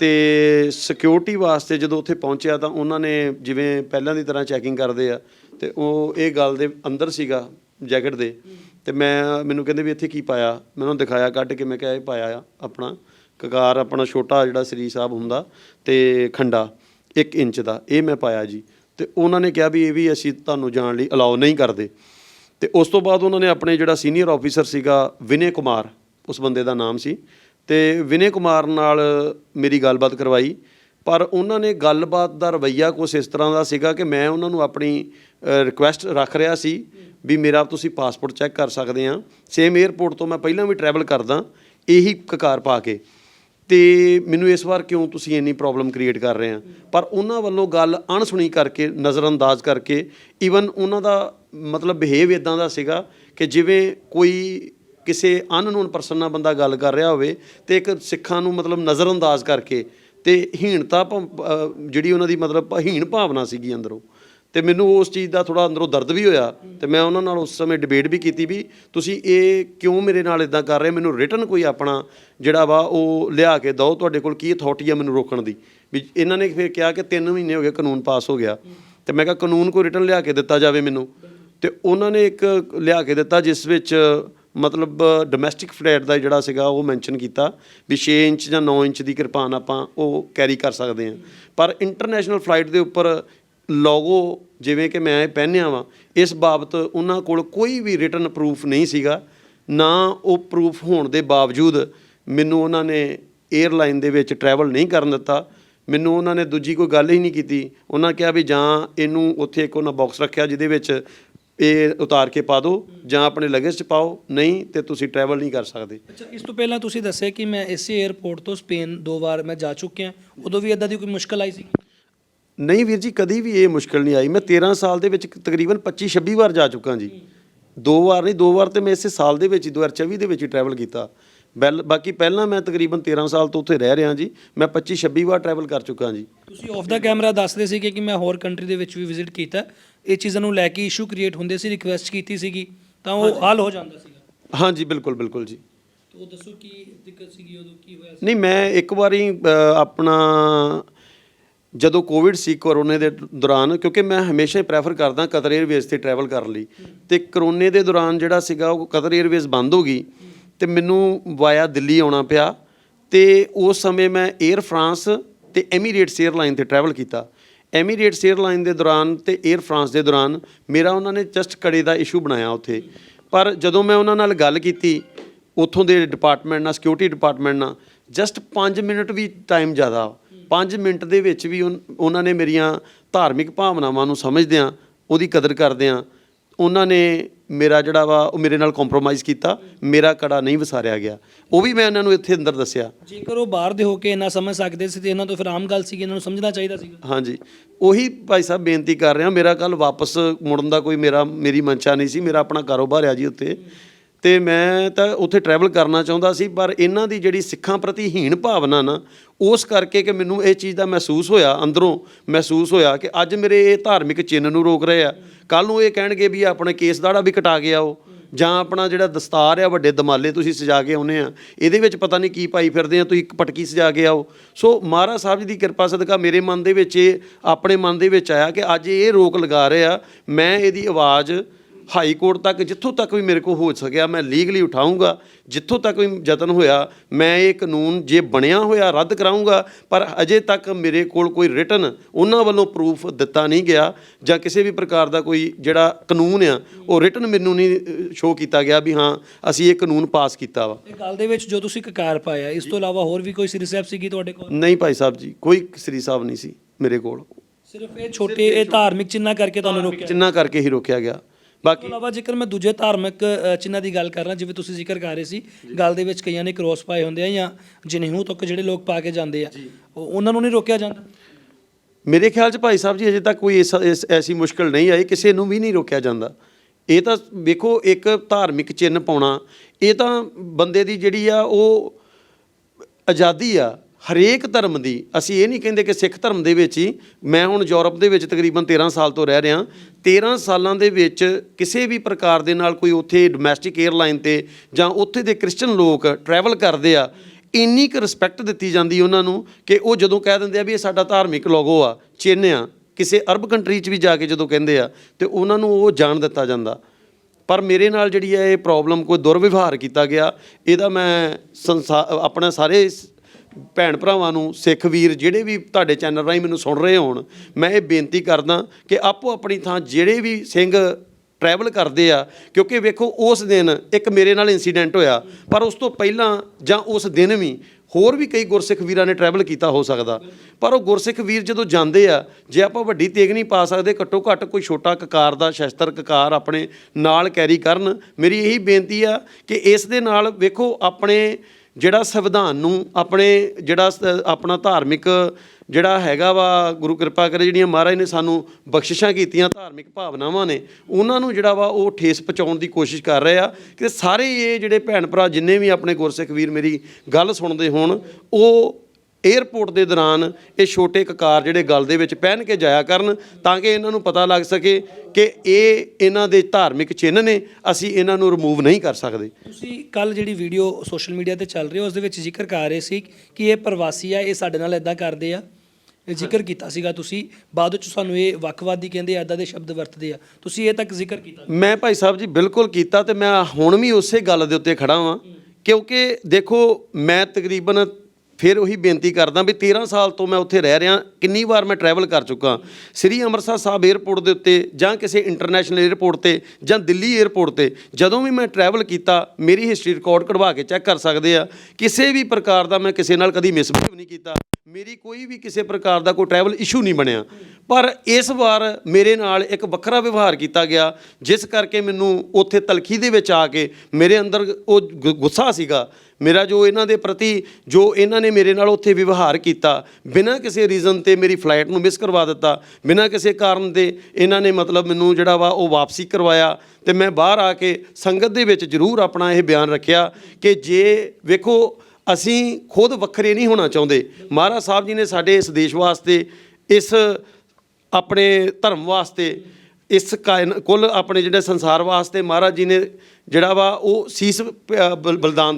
ਤੇ ਸਿਕਿਉਰਿਟੀ ਵਾਸਤੇ ਜਦੋਂ ਉੱਥੇ ਪਹੁੰਚਿਆ ਤਾਂ ਉਹਨਾਂ ਨੇ ਜਿਵੇਂ ਪਹਿਲਾਂ ਦੀ ਤਰ੍ਹਾਂ ਚੈਕਿੰਗ ਕਰਦੇ ਆ, ਤੇ ਉਹ ਇਹ ਗੱਲ ਦੇ ਅੰਦਰ ਸੀਗਾ ਜੈਕਟ ਦੇ। ਤੇ ਮੈਂ, ਮੈਨੂੰ ਕਹਿੰਦੇ ਵੀ ਇੱਥੇ ਕੀ ਪਾਇਆ? ਮੈਂ ਉਹਨੂੰ ਦਿਖਾਇਆ ਕੱਢ ਕੇ, ਮੈਂ ਕਿਹਾ ਇਹ ਪਾਇਆ ਆ ਆਪਣਾ। ਕਕਾਰ ਆਪਣਾ ਛੋਟਾ ਜਿਹੜਾ ਸ੍ਰੀ ਸਾਹਿਬ ਹੁੰਦਾ ਤੇ ਖੰਡਾ। 1 ਇੰਚ ਦਾ, ਇਹ ਮੈਂ ਪਾਇਆ ਜੀ। ਤੇ ਉਹਨਾਂ ਨੇ ਕਿਹਾ ਵੀ ਇਹ ਵੀ ਅਸੀਂ ਤੁਹਾਨੂੰ ਜਾਣ ਲਈ ਅਲਾਉ ਨਹੀਂ ਕਰਦੇ। ਤੇ ਉਸ ਤੋਂ ਬਾਅਦ ਉਹਨਾਂ ਨੇ ਆਪਣੇ ਜਿਹੜਾ ਸੀਨੀਅਰ ਆਫੀਸਰ ਸੀਗਾ, ਵਿਨੇ ਕੁਮਾਰ, ਉਸ ਬੰਦੇ ਦਾ ਨਾਮ ਸੀ। ਤੇ ਵਿਨੇ ਕੁਮਾਰ ਨਾਲ ਮੇਰੀ ਗੱਲਬਾਤ ਕਰਵਾਈ। ਪਰ ਉਹਨਾਂ ਨੇ ਗੱਲਬਾਤ ਦਾ ਰਵੱਈਆ ਕੁਛ ਇਸ ਤਰ੍ਹਾਂ ਦਾ ਸੀਗਾ ਕਿ ਮੈਂ ਉਹਨਾਂ ਨੂੰ ਆਪਣੀ ਰਿਕੁਐਸਟ ਰੱਖ ਰਿਹਾ ਸੀ ਵੀ ਮੇਰਾ ਤੁਸੀਂ ਪਾਸਪੋਰਟ ਚੈੱਕ ਕਰ ਸਕਦੇ ਆ। ਸੇਮ 에ਅਰਪੋਰਟ ਤੋਂ ਮੈਂ ਪਹਿਲਾਂ ਵੀ ਟਰੈਵਲ ਕਰਦਾ, ਇਹੀ ਕਕਾਰ ਪਾ ਕੇ। ਤੇ ਮੈਨੂੰ ਇਸ ਵਾਰ ਕਿਉਂ ਤੁਸੀਂ ਇੰਨੀ ਪ੍ਰੋਬਲਮ ਕ੍ਰੀਏਟ ਕਰ ਰਹੇ ਆ? ਪਰ ਉਹਨਾਂ ਵੱਲੋਂ ਗੱਲ ਅਣਸੁਣੀ ਕਰਕੇ, ਨਜ਼ਰਅੰਦਾਜ਼ ਕਰਕੇ ਈਵਨ ਉਹਨਾਂ ਦਾ ਮਤਲਬ ਬਿਹੇਵ ਇਦਾਂ ਦਾ ਸੀਗਾ ਕਿ ਜਿਵੇਂ ਕੋਈ ਕਿਸੇ ਅਨਨੋਨ ਪਰਸਨ ਨਾਲ ਬੰਦਾ ਗੱਲ ਕਰ ਰਿਹਾ ਹੋਵੇ ਤੇ ਇੱਕ ਸਿੱਖਾਂ ਨੂੰ ਮਤਲਬ ਨਜ਼ਰਅੰਦਾਜ਼ ਕਰਕੇ ਤੇ ਹੀਣਤਾ ਭੰ- ਜਿਹੜੀ ਉਹਨਾਂ ਦੀ ਮਤਲਬ ਹੀਣ ਭਾਵਨਾ ਸੀਗੀ ਅੰਦਰੋਂ। ਤੇ ਮੈਨੂੰ ਉਸ ਚੀਜ਼ ਦਾ ਥੋੜਾ ਅੰਦਰੋਂ ਦਰਦ ਵੀ ਹੋਇਆ ਤੇ ਮੈਂ ਉਹਨਾਂ ਨਾਲ ਉਸ ਸਮੇਂ ਡਿਬੇਟ ਵੀ ਕੀਤੀ ਵੀ ਤੁਸੀਂ ਇਹ ਕਿਉਂ ਮੇਰੇ ਨਾਲ ਇਦਾਂ ਕਰ ਰਹੇ ਮੈਨੂੰ ਰਿਟਰਨ ਕੋਈ ਆਪਣਾ ਜਿਹੜਾ ਵਾ ਉਹ ਲਿਆ ਕੇ ਦਿਓ, ਤੁਹਾਡੇ ਕੋਲ ਕੀ ਅਥਾਰਟੀ ਆ ਮੈਨੂੰ ਰੋਕਣ ਦੀ? ਵੀ ਇਹਨਾਂ ਨੇ ਫਿਰ ਕਿਹਾ ਕਿ 3 ਮਹੀਨੇ ਹੋ ਗਏ ਕਾਨੂੰਨ ਪਾਸ ਹੋ ਗਿਆ ਤੇ ਮੈਂ ਕਿਹਾ ਕਾਨੂੰਨ ਕੋਈ ਰਿਟਰਨ ਲਿਆ ਕੇ ਦਿੱਤਾ ਜਾਵੇ ਮੈਨੂੰ। ਤੇ ਉਹਨਾਂ ਨੇ ਇੱਕ ਲਿਆ ਕੇ ਦਿੱਤਾ ਜਿਸ ਵਿੱਚ ਮਤਲਬ ਡੋਮੈਸਟਿਕ ਫਲੈਟ ਦਾ ਜਿਹੜਾ ਸੀਗਾ ਉਹ ਮੈਂਸ਼ਨ ਕੀਤਾ ਵੀ 6 ਇੰਚ ਜਾਂ 9 ਇੰਚ ਦੀ ਕਿਰਪਾਨ ਆਪਾਂ ਉਹ ਕੈਰੀ ਕਰ ਸਕਦੇ ਹਾਂ। ਪਰ ਇੰਟਰਨੈਸ਼ਨਲ ਫਲਾਈਟ ਦੇ ਉੱਪਰ ਲੋਗੋ ਜਿਵੇਂ ਕਿ ਮੈਂ ਇਹ ਪਹਿਨਿਆ ਵਾਂ, ਇਸ ਬਾਬਤ ਉਹਨਾਂ ਕੋਲ ਕੋਈ ਵੀ ਰਿਟਨ ਪ੍ਰੂਫ ਨਹੀਂ ਸੀਗਾ, ਨਾ ਉਹ ਪ੍ਰੂਫ ਹੋਣ ਦੇ ਬਾਵਜੂਦ ਮੈਨੂੰ ਉਹਨਾਂ ਨੇ 에ਅਰਲਾਈਨ ਦੇ ਵਿੱਚ ਟਰੈਵਲ ਨਹੀਂ ਕਰਨ ਦਿੱਤਾ, ਮੈਨੂੰ ਉਹਨਾਂ ਨੇ ਦੂਜੀ ਕੋਈ ਗੱਲ ਹੀ ਨਹੀਂ ਕੀਤੀ। ਉਹਨਾਂ ਕਿਹਾ ਵੀ ਜਾਂ ਇਹਨੂੰ ਉੱਥੇ ਇੱਕ ਉਹਨਾਂ ਬਾਕਸ ਰੱਖਿਆ ਜਿਹਦੇ ਵਿੱਚ ਇਹ ਉਤਾਰ ਕੇ ਪਾ ਦਿਓ ਜਾਂ ਆਪਣੇ ਲਗੇਜ 'ਚ ਪਾਓ, ਨਹੀਂ ਤੇ ਤੁਸੀਂ ਟਰੈਵਲ ਨਹੀਂ ਕਰ ਸਕਦੇ। ਅੱਛਾ, ਇਸ ਤੋਂ ਪਹਿਲਾਂ ਤੁਸੀਂ ਦੱਸਿਆ ਕਿ ਮੈਂ ਇਸੇ 에ਅਰਪੋਰਟ ਤੋਂ ਸਪੇਨ ਦੋ ਵਾਰ ਮੈਂ ਜਾ ਚੁੱਕਿਆ, ਉਦੋਂ ਵੀ ਇਦਾਂ ਦੀ ਕੋਈ ਮੁਸ਼ਕਲ ਆਈ ਸੀ? ਨਹੀਂ ਵੀਰ ਜੀ ਕਦੀ ਵੀ ਇਹ ਮੁਸ਼ਕਲ ਨਹੀਂ ਆਈ। ਮੈਂ 13 ਸਾਲ ਦੇ ਵਿੱਚ ਤਕਰੀਬਨ 25 26 ਵਾਰ ਜਾ ਚੁੱਕਾ ਜੀ। ਦੋ ਵਾਰ ਨਹੀਂ ਦੋ ਵਾਰ ਤੇ ਮੈਂ ਇਸੇ ਸਾਲ ਦੇ ਵਿੱਚ ਹੀ 2024 ਦੇ ਵਿੱਚ ਹੀ ਟਰੈਵਲ ਕੀਤਾ। ਬੈਲ ਬਾਕੀ ਪਹਿਲਾਂ ਮੈਂ ਤਕਰੀਬਨ 13 ਸਾਲ ਤੋਂ ਉੱਥੇ ਰਹਿ ਰਿਹਾ ਜੀ। ਮੈਂ 25 26 ਵਾਰ ਟਰੈਵਲ ਕਰ ਚੁੱਕਾ ਜੀ। ਤੁਸੀਂ ਆਫ ਦਾ ਕੈਮਰਾ ਦੱਸਦੇ ਸੀਗੇ ਕਿ ਮੈਂ ਹੋਰ ਕੰਟਰੀ ਦੇ ਵਿੱਚ ਵੀ ਵਿਜ਼ਿਟ ਕੀਤਾ। ਇਹ ਚੀਜ਼ਾਂ ਨੂੰ ਲੈ ਕੇ ਇਸ਼ੂ ਕ੍ਰੀਏਟ ਹੁੰਦੇ ਸੀ ਰਿਕੁਐਸਟ ਕੀਤੀ ਸੀਗੀ। ਤਾਂ ਉਹ ਹੱਲ ਹੋ ਜਾਂਦਾ ਸੀਗਾ। ਹਾਂਜੀ ਬਿਲਕੁਲ ਬਿਲਕੁਲ ਜੀ। ਤੇ ਉਹ ਦੱਸੋ ਕੀ ਦਿੱਕਤ ਸੀਗੀ ਉਦੋਂ ਕੀ ਹੋਇਆ ਸੀ? ਨਹੀਂ ਮੈਂ ਇੱਕ ਵਾਰੀ ਆਪਣਾ ਜਦੋਂ ਕੋਵਿਡ ਸੀ ਕਰੋਨੇ ਦੇ ਦੌਰਾਨ, ਕਿਉਂਕਿ ਮੈਂ ਹਮੇਸ਼ਾ ਹੀ ਪ੍ਰੈਫਰ ਕਰਦਾ ਕਤਰ ਏਅਰਵੇਜ਼ ਤੇ ਟਰੈਵਲ ਕਰਨ ਲਈ। ਤੇ ਕਰੋਨੇ ਦੇ ਦੌਰਾਨ ਜਿਹੜਾ ਸੀਗਾ, ਉਹ ਕਤਰ ਏਅਰਵੇਜ਼ ਬੰਦ ਹੋ ਗਈ ਤੇ ਮੈਨੂੰ ਵਾਇਆ ਦਿੱਲੀ ਆਉਣਾ ਪਿਆ ਤੇ ਉਸ ਸਮੇਂ ਮੈਂ 에ਅਰ ਫਰਾਂਸ ਤੇ ਐਮੀਰੇਟਸ 에ਅਰਲਾਈਨ ਤੇ ਟਰੈਵਲ ਕੀਤਾ। ਐਮੀਰੇਟਸ 에ਅਰਲਾਈਨ ਦੇ ਦੌਰਾਨ ਤੇ 에ਅਰ ਫਰਾਂਸ ਦੇ ਦੌਰਾਨ ਮੇਰਾ ਉਹਨਾਂ ਨੇ ਜਸਟ ਕੜੇ ਦਾ ਇਸ਼ੂ ਬਣਾਇਆ ਉੱਥੇ। ਪਰ ਜਦੋਂ ਮੈਂ ਉਹਨਾਂ ਨਾਲ ਗੱਲ ਕੀਤੀ, ਉੱਥੋਂ ਦੇ ਡਿਪਾਰਟਮੈਂਟ ਨਾਲ ਸਿਕਿਉਰਿਟੀ ਡਿਪਾਰਟਮੈਂਟ ਨਾਲ ਜਸਟ 5 ਮਿੰਟ ਵੀ ਟਾਈਮ ਜ਼ਿਆਦਾ 5 ਮਿੰਟ ਦੇ ਵਿੱਚ ਵੀ ਉਹਨਾਂ ਨੇ ਮੇਰੀਆਂ ਧਾਰਮਿਕ ਭਾਵਨਾਵਾਂ ਨੂੰ ਸਮਝਦਿਆਂ ਉਹਦੀ ਕਦਰ ਕਰਦਿਆਂ ਉਹਨਾਂ ਨੇ ਮੇਰਾ ਜਿਹੜਾ ਵਾ ਉਹ ਮੇਰੇ ਨਾਲ ਕੰਪਰੋਮਾਈਜ਼ ਕੀਤਾ ਮੇਰਾ ਕੜਾ ਨਹੀਂ ਵਿਸਾਰਿਆ ਗਿਆ। ਉਹ ਵੀ ਮੈਂ ਉਹਨਾਂ ਨੂੰ ਇੱਥੇ ਅੰਦਰ ਦੱਸਿਆ। ਜੇਕਰ ਉਹ ਬਾਹਰ ਦੇ ਹੋ ਕੇ ਇੰਨਾ ਸਮਝ ਸਕਦੇ ਸੀ ਤੇ ਇਹਨਾਂ ਤੋਂ ਫਿਰ ਆਮ ਗੱਲ ਸੀ ਕਿ ਇਹਨਾਂ ਨੂੰ ਸਮਝਣਾ ਚਾਹੀਦਾ ਸੀਗਾ। ਹਾਂਜੀ। ਉਹੀ ਭਾਈ ਸਾਹਿਬ ਬੇਨਤੀ ਕਰ ਰਿਹਾ ਮੇਰਾ ਕੱਲ ਵਾਪਸ ਮੁੜਨ ਦਾ ਕੋਈ ਮੇਰਾ ਮੇਰੀ ਮਨਸ਼ਾ ਨਹੀਂ ਸੀ ਮੇਰਾ ਆਪਣਾ ਕਾਰੋਬਾਰ ਆ ਜੀ ਉੱਤੇ ਤੇ ਮੈਂ ਤਾਂ ਉੱਥੇ ਟਰੈਵਲ ਕਰਨਾ ਚਾਹੁੰਦਾ ਸੀ, ਪਰ ਇਹਨਾਂ ਦੀ ਜਿਹੜੀ ਸਿੱਖਾਂ ਪ੍ਰਤੀ ਹੀਣ ਭਾਵਨਾ ਨਾ, ਉਸ ਕਰਕੇ ਕਿ ਮੈਨੂੰ ਇਹ ਚੀਜ਼ ਦਾ ਮਹਿਸੂਸ ਹੋਇਆ, ਅੰਦਰੋਂ ਮਹਿਸੂਸ ਹੋਇਆ ਕਿ ਅੱਜ ਮੇਰੇ ਇਹ ਧਾਰਮਿਕ ਚਿੰਨ੍ਹ ਨੂੰ ਰੋਕ ਰਹੇ ਆ। ਕੱਲ ਨੂੰ ਇਹ ਕਹਿਣਗੇ ਵੀ ਆਪਣੇ ਕੇਸ ਦਾੜਾ ਵੀ ਕਟਾ ਕੇ ਆਓ, ਜਾਂ ਆਪਣਾ ਜਿਹੜਾ ਦਸਤਾਰ ਆ, ਵੱਡੇ ਦਮਾਲੇ ਤੁਸੀਂ ਸਜਾ ਕੇ ਆਉਨੇ ਆ, ਇਹਦੇ ਵਿੱਚ ਪਤਾ ਨਹੀਂ ਕੀ ਪਾਈ ਫਿਰਦੇ ਆ, ਤੁਸੀਂ ਇੱਕ ਪਟਕੀ ਸਜਾ ਕੇ ਆਓ। ਸੋ ਮਹਾਰਾਜ ਸਾਹਿਬ ਜੀ ਦੀ ਕਿਰਪਾ ਸਦਕਾ ਮੇਰੇ ਮਨ ਦੇ ਵਿੱਚ ਇਹ, ਆਪਣੇ ਮਨ ਦੇ ਵਿੱਚ ਆਇਆ ਕਿ ਅੱਜ ਇਹ ਰੋਕ ਲਗਾ ਰਹੇ ਆ, ਮੈਂ ਇਹਦੀ ਆਵਾਜ਼ ਹਾਈ ਕੋਰਟ ਤੱਕ ਜਿੱਥੋਂ ਤੱਕ ਵੀ ਮੇਰੇ ਕੋਲ ਹੋ ਸਕਿਆ ਮੈਂ ਲੀਗਲੀ ਉਠਾਊਂਗਾ ਜਿੱਥੋਂ ਤੱਕ ਵੀ ਯਤਨ ਹੋਇਆ ਮੈਂ ਇਹ ਕਾਨੂੰਨ ਜੇ ਬਣਿਆ ਹੋਇਆ ਰੱਦ ਕਰਾਊਂਗਾ ਪਰ ਅਜੇ ਤੱਕ ਮੇਰੇ ਕੋਲ ਕੋਈ ਰਿਟਨ ਉਹਨਾਂ ਵੱਲੋਂ ਪ੍ਰੂਫ ਦਿੱਤਾ ਨਹੀਂ ਗਿਆ ਜਾਂ ਕਿਸੇ ਵੀ ਪ੍ਰਕਾਰ ਦਾ ਕੋਈ ਜਿਹੜਾ ਕਾਨੂੰਨ ਆ ਉਹ ਰਿਟਨ ਮੈਨੂੰ ਨਹੀਂ ਸ਼ੋਅ ਕੀਤਾ ਗਿਆ ਵੀ ਹਾਂ ਅਸੀਂ ਇਹ ਕਾਨੂੰਨ ਪਾਸ ਕੀਤਾ ਵਾ। ਇਹ ਗੱਲ ਦੇ ਵਿੱਚ ਜੋ ਤੁਸੀਂ ਕਕਾਰ ਪਾਇਆ ਇਸ ਤੋਂ ਇਲਾਵਾ ਹੋਰ ਵੀ ਕੋਈ ਸੀਰੀਅਸ ਸੀਗੀ ਤੁਹਾਡੇ ਕੋਲ? ਨਹੀਂ ਭਾਈ ਸਾਹਿਬ ਜੀ ਕੋਈ ਸ੍ਰੀ ਸਾਹਿਬ ਨਹੀਂ ਸੀ ਮੇਰੇ ਕੋਲ। ਸਿਰਫ ਇਹ ਛੋਟੇ ਇਹ ਧਾਰਮਿਕ ਚਿੰਨ੍ਹਾਂ ਕਰਕੇ ਤੁਹਾਨੂੰ ਰੋਕਿਆ ਜਿੰਨਾ ਕਰਕੇ ਹੀ ਰੋਕਿਆ ਗਿਆ। ਬਾਕੀ ਇਲਾਵਾ ਜੇਕਰ ਮੈਂ ਦੂਜੇ ਧਾਰਮਿਕ ਚਿੰਨ੍ਹਾਂ ਦੀ ਗੱਲ ਕਰ ਰਹਾ ਜਿਵੇਂ ਤੁਸੀਂ ਜ਼ਿਕਰ ਕਰ ਰਹੇ ਸੀ ਗੱਲ ਦੇ ਵਿੱਚ ਕਈਆਂ ਨੇ ਕ੍ਰੋਸ ਪਾਏ ਹੁੰਦੇ ਆ ਜਾਂ ਜਨੇਊ ਤੱਕ ਜਿਹੜੇ ਲੋਕ ਪਾ ਕੇ ਜਾਂਦੇ ਆ ਉਹ- ਉਹਨਾਂ ਨੂੰ ਨਹੀਂ ਰੋਕਿਆ ਜਾਂਦਾ? ਮੇਰੇ ਖਿਆਲ 'ਚ ਭਾਈ ਸਾਹਿਬ ਜੀ ਅਜੇ ਤੱਕ ਕੋਈ ਇਸ ਐਸੀ ਮੁਸ਼ਕਲ ਨਹੀਂ ਆਈ ਕਿਸੇ ਨੂੰ ਵੀ ਨਹੀਂ ਰੋਕਿਆ ਜਾਂਦਾ। ਇਹ ਤਾਂ ਵੇਖੋ ਇੱਕ ਧਾਰਮਿਕ ਚਿੰਨ੍ਹ ਪਾਉਣਾ ਇਹ ਤਾਂ ਬੰਦੇ ਦੀ ਜਿਹੜੀ ਆ ਉਹ ਆਜ਼ਾਦੀ ਆ ਹਰੇਕ ਧਰਮ ਦੀ, ਅਸੀਂ ਇਹ ਨਹੀਂ ਕਹਿੰਦੇ ਕਿ ਸਿੱਖ ਧਰਮ ਦੇ ਵਿੱਚ ਹੀ, ਮੈਂ ਹੁਣ ਯੂਰਪ ਦੇ ਵਿੱਚ ਤਕਰੀਬਨ 13 ਸਾਲ ਤੋਂ ਰਹਿ ਰਿਹਾ 13 ਸਾਲਾਂ ਦੇ ਵਿੱਚ ਕਿਸੇ ਵੀ ਪ੍ਰਕਾਰ ਦੇ ਨਾਲ ਕੋਈ ਉੱਥੇ ਡੋਮੈਸਟਿਕ 에ਅਰਲਾਈਨ ਤੇ ਜਾਂ ਉੱਥੇ ਦੇ ਕ੍ਰਿਸਚੀਅਨ ਲੋਕ ਟਰੈਵਲ ਕਰਦੇ ਆ, ਇੰਨੀ ਕੁ ਰਿਸਪੈਕਟ ਦਿੱਤੀ ਜਾਂਦੀ ਉਹਨਾਂ ਨੂੰ ਕਿ ਉਹ ਜਦੋਂ ਕਹਿ ਦਿੰਦੇ ਆ ਵੀ ਇਹ ਸਾਡਾ ਧਾਰਮਿਕ ਲੋਗੋ ਆ, ਚਿੰਨ੍ਹ ਆ, ਕਿਸੇ ਅਰਬ ਕੰਟਰੀ 'ਚ ਵੀ ਜਾ ਕੇ ਜਦੋਂ ਕਹਿੰਦੇ ਆ, ਤੇ ਉਹਨਾਂ ਨੂੰ ਉਹ ਜਾਣ ਦਿੱਤਾ ਜਾਂਦਾ। ਪਰ ਮੇਰੇ ਨਾਲ ਜਿਹੜੀ ਹੈ ਇਹ ਪ੍ਰੋਬਲਮ ਕੋਈ ਦੁਰਵਿਵਹਾਰ ਕੀਤਾ ਗਿਆ, ਇਹਦਾ ਮੈਂ ਸੰਸਾ ਆਪਣਾ ਸਾਰੇ ਭੈਣ ਭਰਾਵਾਂ ਨੂੰ, ਸਿੱਖ ਵੀਰ, ਜਿਹੜੇ ਵੀ ਤੁਹਾਡੇ ਚੈਨਲ ਰਾਹੀਂ ਮੈਨੂੰ ਸੁਣ ਰਹੇ ਹੋਣ, ਮੈਂ ਇਹ ਬੇਨਤੀ ਕਰਦਾ ਕਿ ਆਪੋ ਆਪਣੀ ਥਾਂ ਜਿਹੜੇ ਵੀ ਸਿੰਘ ਟਰੈਵਲ ਕਰਦੇ ਆ, ਕਿਉਂਕਿ ਵੇਖੋ ਉਸ ਦਿਨ ਇੱਕ ਮੇਰੇ ਨਾਲ ਇਨਸੀਡੈਂਟ ਹੋਇਆ, ਪਰ ਉਸ ਤੋਂ ਪਹਿਲਾਂ ਜਾਂ ਉਸ ਦਿਨ ਵੀ ਹੋਰ ਵੀ ਕਈ ਗੁਰਸਿੱਖ ਵੀਰਾਂ ਨੇ ਟਰੈਵਲ ਕੀਤਾ ਹੋ ਸਕਦਾ। ਪਰ ਉਹ ਗੁਰਸਿੱਖ ਵੀਰ ਜਦੋਂ ਜਾਂਦੇ ਆ, ਜੇ ਆਪਾਂ ਵੱਡੀ ਤੇਗ ਨਹੀਂ ਪਾ ਸਕਦੇ, ਘੱਟੋ ਘੱਟ ਕੋਈ ਛੋਟਾ ਕਕਾਰ ਦਾ, ਸ਼ਸਤਰ ਕਕਾਰ ਆਪਣੇ ਨਾਲ ਕੈਰੀ ਕਰਨ, ਮੇਰੀ ਇਹੀ ਬੇਨਤੀ ਆ ਕਿ ਇਸ ਦੇ ਨਾਲ ਵੇਖੋ ਆਪਣੇ ਜਿਹੜਾ ਸੰਵਿਧਾਨ ਨੂੰ ਆਪਣੇ ਜਿਹੜਾ ਆਪਣਾ ਧਾਰਮਿਕ ਜਿਹੜਾ ਹੈਗਾ ਵਾ, ਗੁਰੂ ਕਿਰਪਾ ਕਰੇ ਜਿਹੜੀਆਂ ਮਹਾਰਾਜ ਨੇ ਸਾਨੂੰ ਬਖਸ਼ਿਸ਼ਾਂ ਕੀਤੀਆਂ, ਧਾਰਮਿਕ ਭਾਵਨਾਵਾਂ ਨੇ, ਉਹਨਾਂ ਨੂੰ ਜਿਹੜਾ ਵਾ ਉਹ ਠੇਸ ਪਹੁੰਚਾਉਣ ਦੀ ਕੋਸ਼ਿਸ਼ ਕਰ ਰਹੇ ਆ ਕਿ ਸਾਰੇ ਇਹ ਜਿਹੜੇ ਭੈਣ ਭਰਾ ਜਿੰਨੇ ਵੀ ਆਪਣੇ ਗੁਰਸਿੱਖ ਵੀਰ ਮੇਰੀ ਗੱਲ ਸੁਣਦੇ ਹੋਣ, ਉਹ 에ਅਰਪੋਰਟ ਦੇ ਦੌਰਾਨ ਇਹ ਛੋਟੇ ਕਕਾਰ ਜਿਹੜੇ ਗਲ ਦੇ ਵਿੱਚ ਪਹਿਨ ਕੇ ਜਾਇਆ ਕਰਨ ਤਾਂ ਕਿ ਇਹਨਾਂ ਨੂੰ ਪਤਾ ਲੱਗ ਸਕੇ ਕਿ ਇਹ ਇਹਨਾਂ ਦੇ ਧਾਰਮਿਕ ਚਿੰਨ੍ਹ ਨੇ ਅਸੀਂ ਇਹਨਾਂ ਨੂੰ ਰਿਮੂਵ ਨਹੀਂ ਕਰ ਸਕਦੇ। ਤੁਸੀਂ ਕੱਲ ਜਿਹੜੀ ਵੀਡੀਓ ਸੋਸ਼ਲ ਮੀਡੀਆ ਤੇ ਚੱਲ ਰਹੀ ਹੈ ਉਸ ਦੇ ਵਿੱਚ ਜ਼ਿਕਰ ਕਰ ਰਹੇ ਸੀ ਕਿ ਇਹ ਪ੍ਰਵਾਸੀ ਆ ਇਹ ਸਾਡੇ ਨਾਲ ਇਦਾਂ ਕਰਦੇ ਆ। ਇਹ ਜ਼ਿਕਰ ਕੀਤਾ ਸੀਗਾ ਤੁਸੀਂ ਬਾਅਦ ਵਿੱਚ ਸਾਨੂੰ ਇਹ ਵੱਖਵਾਦੀ ਕਹਿੰਦੇ ਆ ਇਦਾਂ ਦੇ ਸ਼ਬਦ ਵਰਤਦੇ ਆ। ਤੁਸੀਂ ਇਹ ਤੱਕ ਜ਼ਿਕਰ ਕੀਤਾ? ਮੈਂ ਭਾਈ ਸਾਹਿਬ ਜੀ ਬਿਲਕੁਲ ਕੀਤਾ ਤੇ ਮੈਂ ਹੁਣ ਵੀ ਉਸੇ ਗੱਲ ਦੇ ਉੱਤੇ ਖੜਾ ਵਾਂ ਕਿਉਂਕਿ ਦੇਖੋ ਮੈਂ ਤਕਰੀਬਨ ਫਿਰ ਉਹੀ ਬੇਨਤੀ ਕਰਦਾ ਵੀ 13 ਸਾਲ ਤੋਂ ਮੈਂ ਉੱਥੇ ਰਹਿ ਰਿਹਾ, ਕਿੰਨੀ ਵਾਰ ਮੈਂ ਟਰੈਵਲ ਕਰ ਚੁੱਕਾ। ਸ੍ਰੀ ਅੰਮ੍ਰਿਤਸਰ ਸਾਹਿਬ 에ਅਰਪੋਰਟ ਦੇ ਉੱਤੇ ਜਾਂ ਕਿਸੇ ਇੰਟਰਨੈਸ਼ਨਲ 에ਅਰਪੋਰਟ ਤੇ ਜਾਂ ਦਿੱਲੀ 에ਅਰਪੋਰਟ ਤੇ ਜਦੋਂ ਵੀ ਮੈਂ ਟਰੈਵਲ ਕੀਤਾ, ਮੇਰੀ ਹਿਸਟਰੀ ਰਿਕਾਰਡ ਕਢਵਾ ਕੇ ਚੈੱਕ ਕਰ ਸਕਦੇ ਆ। ਕਿਸੇ ਵੀ ਪ੍ਰਕਾਰ ਦਾ ਮੈਂ ਕਿਸੇ ਨਾਲ ਕਦੀ ਮਿਸਬਿਹੇਵ ਨਹੀਂ ਕੀਤਾ। ਮੇਰੀ ਕੋਈ ਵੀ ਕਿਸੇ ਪ੍ਰਕਾਰ ਦਾ ਕੋਈ ਟਰੈਵਲ ਇਸ਼ੂ ਨਹੀਂ ਬਣਿਆ। ਪਰ ਇਸ ਵਾਰ ਮੇਰੇ ਨਾਲ ਇੱਕ ਵੱਖਰਾ ਵਿਵਹਾਰ ਕੀਤਾ ਗਿਆ, ਜਿਸ ਕਰਕੇ ਮੈਨੂੰ ਉੱਥੇ ਤਲਖੀ ਦੇ ਵਿੱਚ ਆ ਕੇ ਮੇਰੇ ਅੰਦਰ ਉਹ ਗੁ- ਗੁੱਸਾ ਸੀਗਾ। ਮੇਰਾ ਜੋ ਇਹਨਾਂ ਦੇ ਪ੍ਰਤੀ, ਜੋ ਇਹਨਾਂ ਨੇ ਮੇਰੇ ਨਾਲ ਉੱਥੇ ਵਿਵਹਾਰ ਕੀਤਾ, ਬਿਨਾਂ ਕਿਸੇ ਰੀਜ਼ਨ ਤੇ ਮੇਰੀ ਫਲਾਈਟ ਨੂੰ ਮਿਸ ਕਰਵਾ ਦਿੱਤਾ, ਬਿਨਾਂ ਕਿਸੇ ਕਾਰਨ ਦੇ ਇਹਨਾਂ ਨੇ ਮਤਲਬ ਮੈਨੂੰ ਜਿਹੜਾ ਵਾ ਉਹ ਵਾਪਸੀ ਕਰਵਾਇਆ ਤੇ ਮੈਂ ਬਾਹਰ ਆ ਕੇ ਸੰਗਤ ਦੇ ਵਿੱਚ ਜ਼ਰੂਰ ਆਪਣਾ ਇਹ ਬਿਆਨ ਰੱਖਿਆ ਕਿ ਜੇ ਵੇਖੋ ਅਸੀਂ ਖੁਦ ਵੱਖਰੇ ਨਹੀਂ ਹੋਣਾ ਚਾਹੁੰਦੇ। ਮਹਾਰਾਜ ਸਾਹਿਬ ਜੀ ਨੇ ਸਾਡੇ ਇਸ ਦੇਸ਼ ਵਾਸਤੇ, ਇਸ ਆਪਣੇ ਧਰਮ ਵਾਸਤੇ, ਇਸ ਕਾਇਨ, ਕੁੱਲ ਆਪਣੇ ਜਿਹੜੇ ਸੰਸਾਰ ਵਾਸਤੇ ਮਹਾਰਾਜ ਜੀ ਨੇ ਜਿਹੜਾ ਵਾ ਉਹ ਸੀਸ ਪ-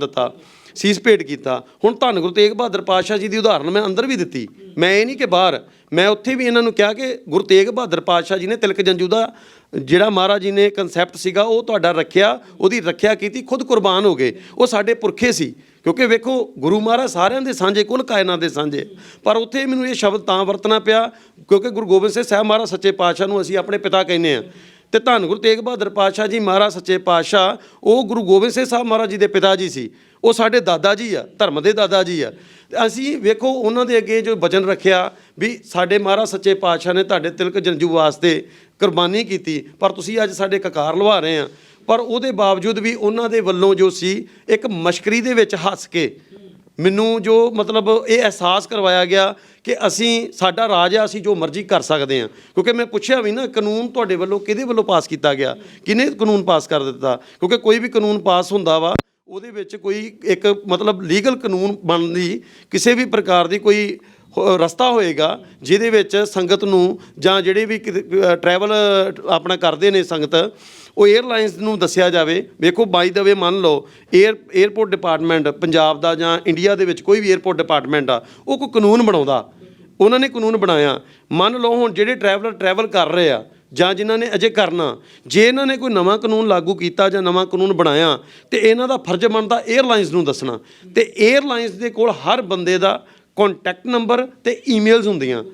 ਦਿੱਤਾ, ਸੀਸ ਭੇਟ ਕੀਤਾ। ਹੁਣ ਧੰਨ ਗੁਰੂ ਤੇਗ ਬਹਾਦਰ ਪਾਤਸ਼ਾਹ ਜੀ ਦੀ ਉਦਾਹਰਨ ਮੈਂ ਅੰਦਰ ਵੀ ਦਿੱਤੀ। ਮੈਂ ਇਹ ਨਹੀਂ ਕਿ ਬਾਹਰ, ਮੈਂ ਉੱਥੇ ਵੀ ਇਹਨਾਂ ਨੂੰ ਕਿਹਾ ਕਿ ਗੁਰੂ ਤੇਗ ਬਹਾਦਰ ਪਾਤਸ਼ਾਹ ਜੀ ਨੇ ਤਿਲਕ ਜੰਜੂ ਦਾ ਜਿਹੜਾ ਮਹਾਰਾਜ ਜੀ ਨੇ ਕਨਸੈਪਟ ਸੀਗਾ, ਉਹ ਤੁਹਾਡਾ ਰੱਖਿਆ, ਉਹਦੀ ਰੱਖਿਆ ਕੀਤੀ, ਖੁਦ ਕੁਰਬਾਨ ਹੋ ਗਏ। ਉਹ ਸਾਡੇ ਪੁਰਖੇ ਸੀ। ਕਿਉਂਕਿ ਵੇਖੋ, ਗੁਰੂ ਮਹਾਰਾਜ ਸਾਰਿਆਂ ਦੇ ਸਾਂਝੇ, ਕੁੱਲ ਕਾਇਨਾਤ ਦੇ ਸਾਂਝੇ। ਪਰ ਉੱਥੇ ਮੈਨੂੰ ਇਹ ਸ਼ਬਦ ਤਾਂ ਵਰਤਣਾ ਪਿਆ, ਕਿਉਂਕਿ ਗੁਰੂ ਗੋਬਿੰਦ ਸਿੰਘ ਸਾਹਿਬ ਮਹਾਰਾਜ ਸੱਚੇ ਪਾਤਸ਼ਾਹ ਨੂੰ ਅਸੀਂ ਆਪਣੇ ਪਿਤਾ ਕਹਿੰਦੇ ਆ ਤੇ ਧੰਨ ਗੁਰੂ ਤੇਗ ਬਹਾਦਰ ਪਾਤਸ਼ਾਹ ਜੀ ਮਹਾਰਾਜ ਸੱਚੇ ਪਾਤਸ਼ਾਹ, ਉਹ ਗੁਰੂ ਗੋਬਿੰਦ ਸਿੰਘ ਸਾਹਿਬ ਮਹਾਰਾਜ ਜੀ ਦੇ ਪਿਤਾ ਜੀ ਸੀ। ਉਹ ਸਾਡੇ ਦਾਦਾ ਜੀ ਆ, ਧਰਮ ਦੇ ਦਾਦਾ ਜੀ ਆ। ਤੇ ਅਸੀਂ ਵੇਖੋ, ਉਹਨਾਂ ਦੇ ਅੱਗੇ ਜੋ ਵਚਨ ਰੱਖਿਆ ਵੀ ਸਾਡੇ ਮਹਾਰਾਜ ਸੱਚੇ ਪਾਤਸ਼ਾਹ ਨੇ ਤੁਹਾਡੇ ਤਿਲਕ ਜੰਜੂ ਵਾਸਤੇ ਕੁਰਬਾਨੀ ਕੀਤੀ, ਪਰ ਤੁਸੀਂ ਅੱਜ ਸਾਡੇ ਕਕਾਰ ਲਵਾ ਰਹੇ ਆ। ਪਰ ਉਹਦੇ ਬਾਵਜੂਦ ਵੀ ਉਹਨਾਂ ਦੇ ਵੱਲੋਂ ਜੋ ਸੀ, ਇੱਕ ਮਸ਼ਕਰੀ ਦੇ ਵਿੱਚ ਹੱਸ ਕੇ ਮੈਨੂੰ ਜੋ ਮਤਲਬ ਇਹ ਅਹਿਸਾਸ ਕਰਵਾਇਆ ਗਿਆ ਕਿ ਅਸੀਂ, ਸਾਡਾ ਰਾਜ ਆ, ਅਸੀਂ ਜੋ ਮਰਜ਼ੀ ਕਰ ਸਕਦੇ ਹਾਂ। ਕਿਉਂਕਿ ਮੈਂ ਪੁੱਛਿਆ ਵੀ ਨਾ, ਕਾਨੂੰਨ ਤੁਹਾਡੇ ਵੱਲੋਂ ਕਿਹਦੇ ਵੱਲੋਂ ਪਾਸ ਕੀਤਾ ਗਿਆ? ਕਿਹਨੇ ਕਾਨੂੰਨ ਪਾਸ ਕਰ ਦਿੱਤਾ? ਕਿਉਂਕਿ ਕੋਈ ਵੀ ਕਾਨੂੰਨ ਪਾਸ ਹੁੰਦਾ ਵਾ, ਉਹਦੇ ਵਿੱਚ ਕੋਈ ਇੱਕ ਮਤਲਬ ਲੀਗਲ ਕਾਨੂੰਨ ਬਣਦੀ ਕਿਸੇ ਵੀ ਪ੍ਰਕਾਰ ਦੀ ਕੋਈ ਹੋ- ਰਸਤਾ ਹੋਏਗਾ, ਜਿਹਦੇ ਵਿੱਚ ਸੰਗਤ ਨੂੰ ਜਾਂ ਜਿਹੜੇ ਵੀ ਟਰੈਵਲ ਆਪਣਾ ਕਰਦੇ ਨੇ ਸੰਗਤ ਉਹ 에ਅਰਲਾਈਨਸ ਨੂੰ ਦੱਸਿਆ ਜਾਵੇ, ਵੇਖੋ ਬਾਈ ਦਵੇ ਮੰਨ ਲਓ 에ਅਰ 에ਅਰਪੋਰਟ ਡਿਪਾਰਟਮੈਂਟ ਪੰਜਾਬ ਦਾ ਜਾਂ ਇੰਡੀਆ ਦੇ ਵਿੱਚ ਕੋਈ ਵੀ 에ਅਰਪੋਰਟ ਡਿਪਾਰਟਮੈਂਟ ਆ, ਉਹ ਕੋਈ ਕਾਨੂੰਨ ਬਣਾਉਂਦਾ। ਉਹਨਾਂ ਨੇ ਕਾਨੂੰਨ ਬਣਾਇਆ। ਮੰਨ ਲਓ ਹੁਣ ਜਿਹੜੇ ਟਰੈਵਲਰ ਟਰੈਵਲ ਕਰ ਰਹੇ ਆ, ਜਾਂ ਜਿਨ੍ਹਾਂ ਨੇ ਅਜੇ ਕਰਨਾ, ਜੇ ਇਹਨਾਂ ਨੇ ਕੋਈ ਨਵਾਂ ਕਾਨੂੰਨ ਲਾਗੂ ਕੀਤਾ ਜਾਂ ਨਵਾਂ ਕਾਨੂੰਨ ਬਣਾਇਆ, ਤੇ ਇਹਨਾਂ ਦਾ ਫਰਜ਼ ਬਣਦਾ 에ਅਰਲਾਈਨਸ ਨੂੰ ਦੱਸਣਾ। ਤੇ 에ਅਰਲਾਈਨਸ ਦੇ ਕੋਲ ਹਰ ਬੰਦੇ ਦਾ ਕੰਟੈਕਟ ਨੰਬਰ ਤੇ ਈਮੇਲਸ ਹੁੰਦੀਆਂ।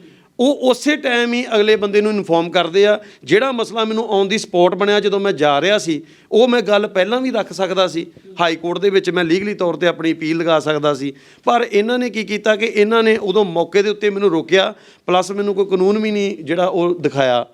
ਉਹ ਉਸੇ ਟਾਈਮ ਹੀ ਅਗਲੇ ਬੰਦੇ ਨੂੰ ਇਨਫੋਰਮ ਕਰਦੇ ਆ। ਜਿਹੜਾ ਮਸਲਾ ਮੈਨੂੰ ਔਨ ਦੀ ਸਪੌਟ ਬਣਿਆ ਜਦੋਂ ਮੈਂ ਜਾ ਰਿਹਾ ਸੀ, ਉਹ ਮੈਂ ਗੱਲ ਪਹਿਲਾਂ ਵੀ ਰੱਖ ਸਕਦਾ ਸੀ। ਹਾਈ ਕੋਰਟ ਦੇ ਵਿੱਚ ਮੈਂ ਲੀਗਲੀ ਤੌਰ ਤੇ ਆਪਣੀ ਅਪੀਲ ਲਗਾ ਸਕਦਾ ਸੀ। ਪਰ ਇਹਨਾਂ ਨੇ ਕੀ ਕੀਤਾ ਕਿ ਇਹਨਾਂ ਨੇ ਉਦੋਂ ਮੌਕੇ ਦੇ ਉੱਤੇ ਮੈਨੂੰ ਰੋਕਿਆ ਪਲੱਸ ਮੈਨੂੰ ਕੋਈ ਕਾਨੂੰਨ ਵੀ ਨਹੀਂ ਜਿਹੜਾ ਉਹ ਦਿਖਾਇਆ।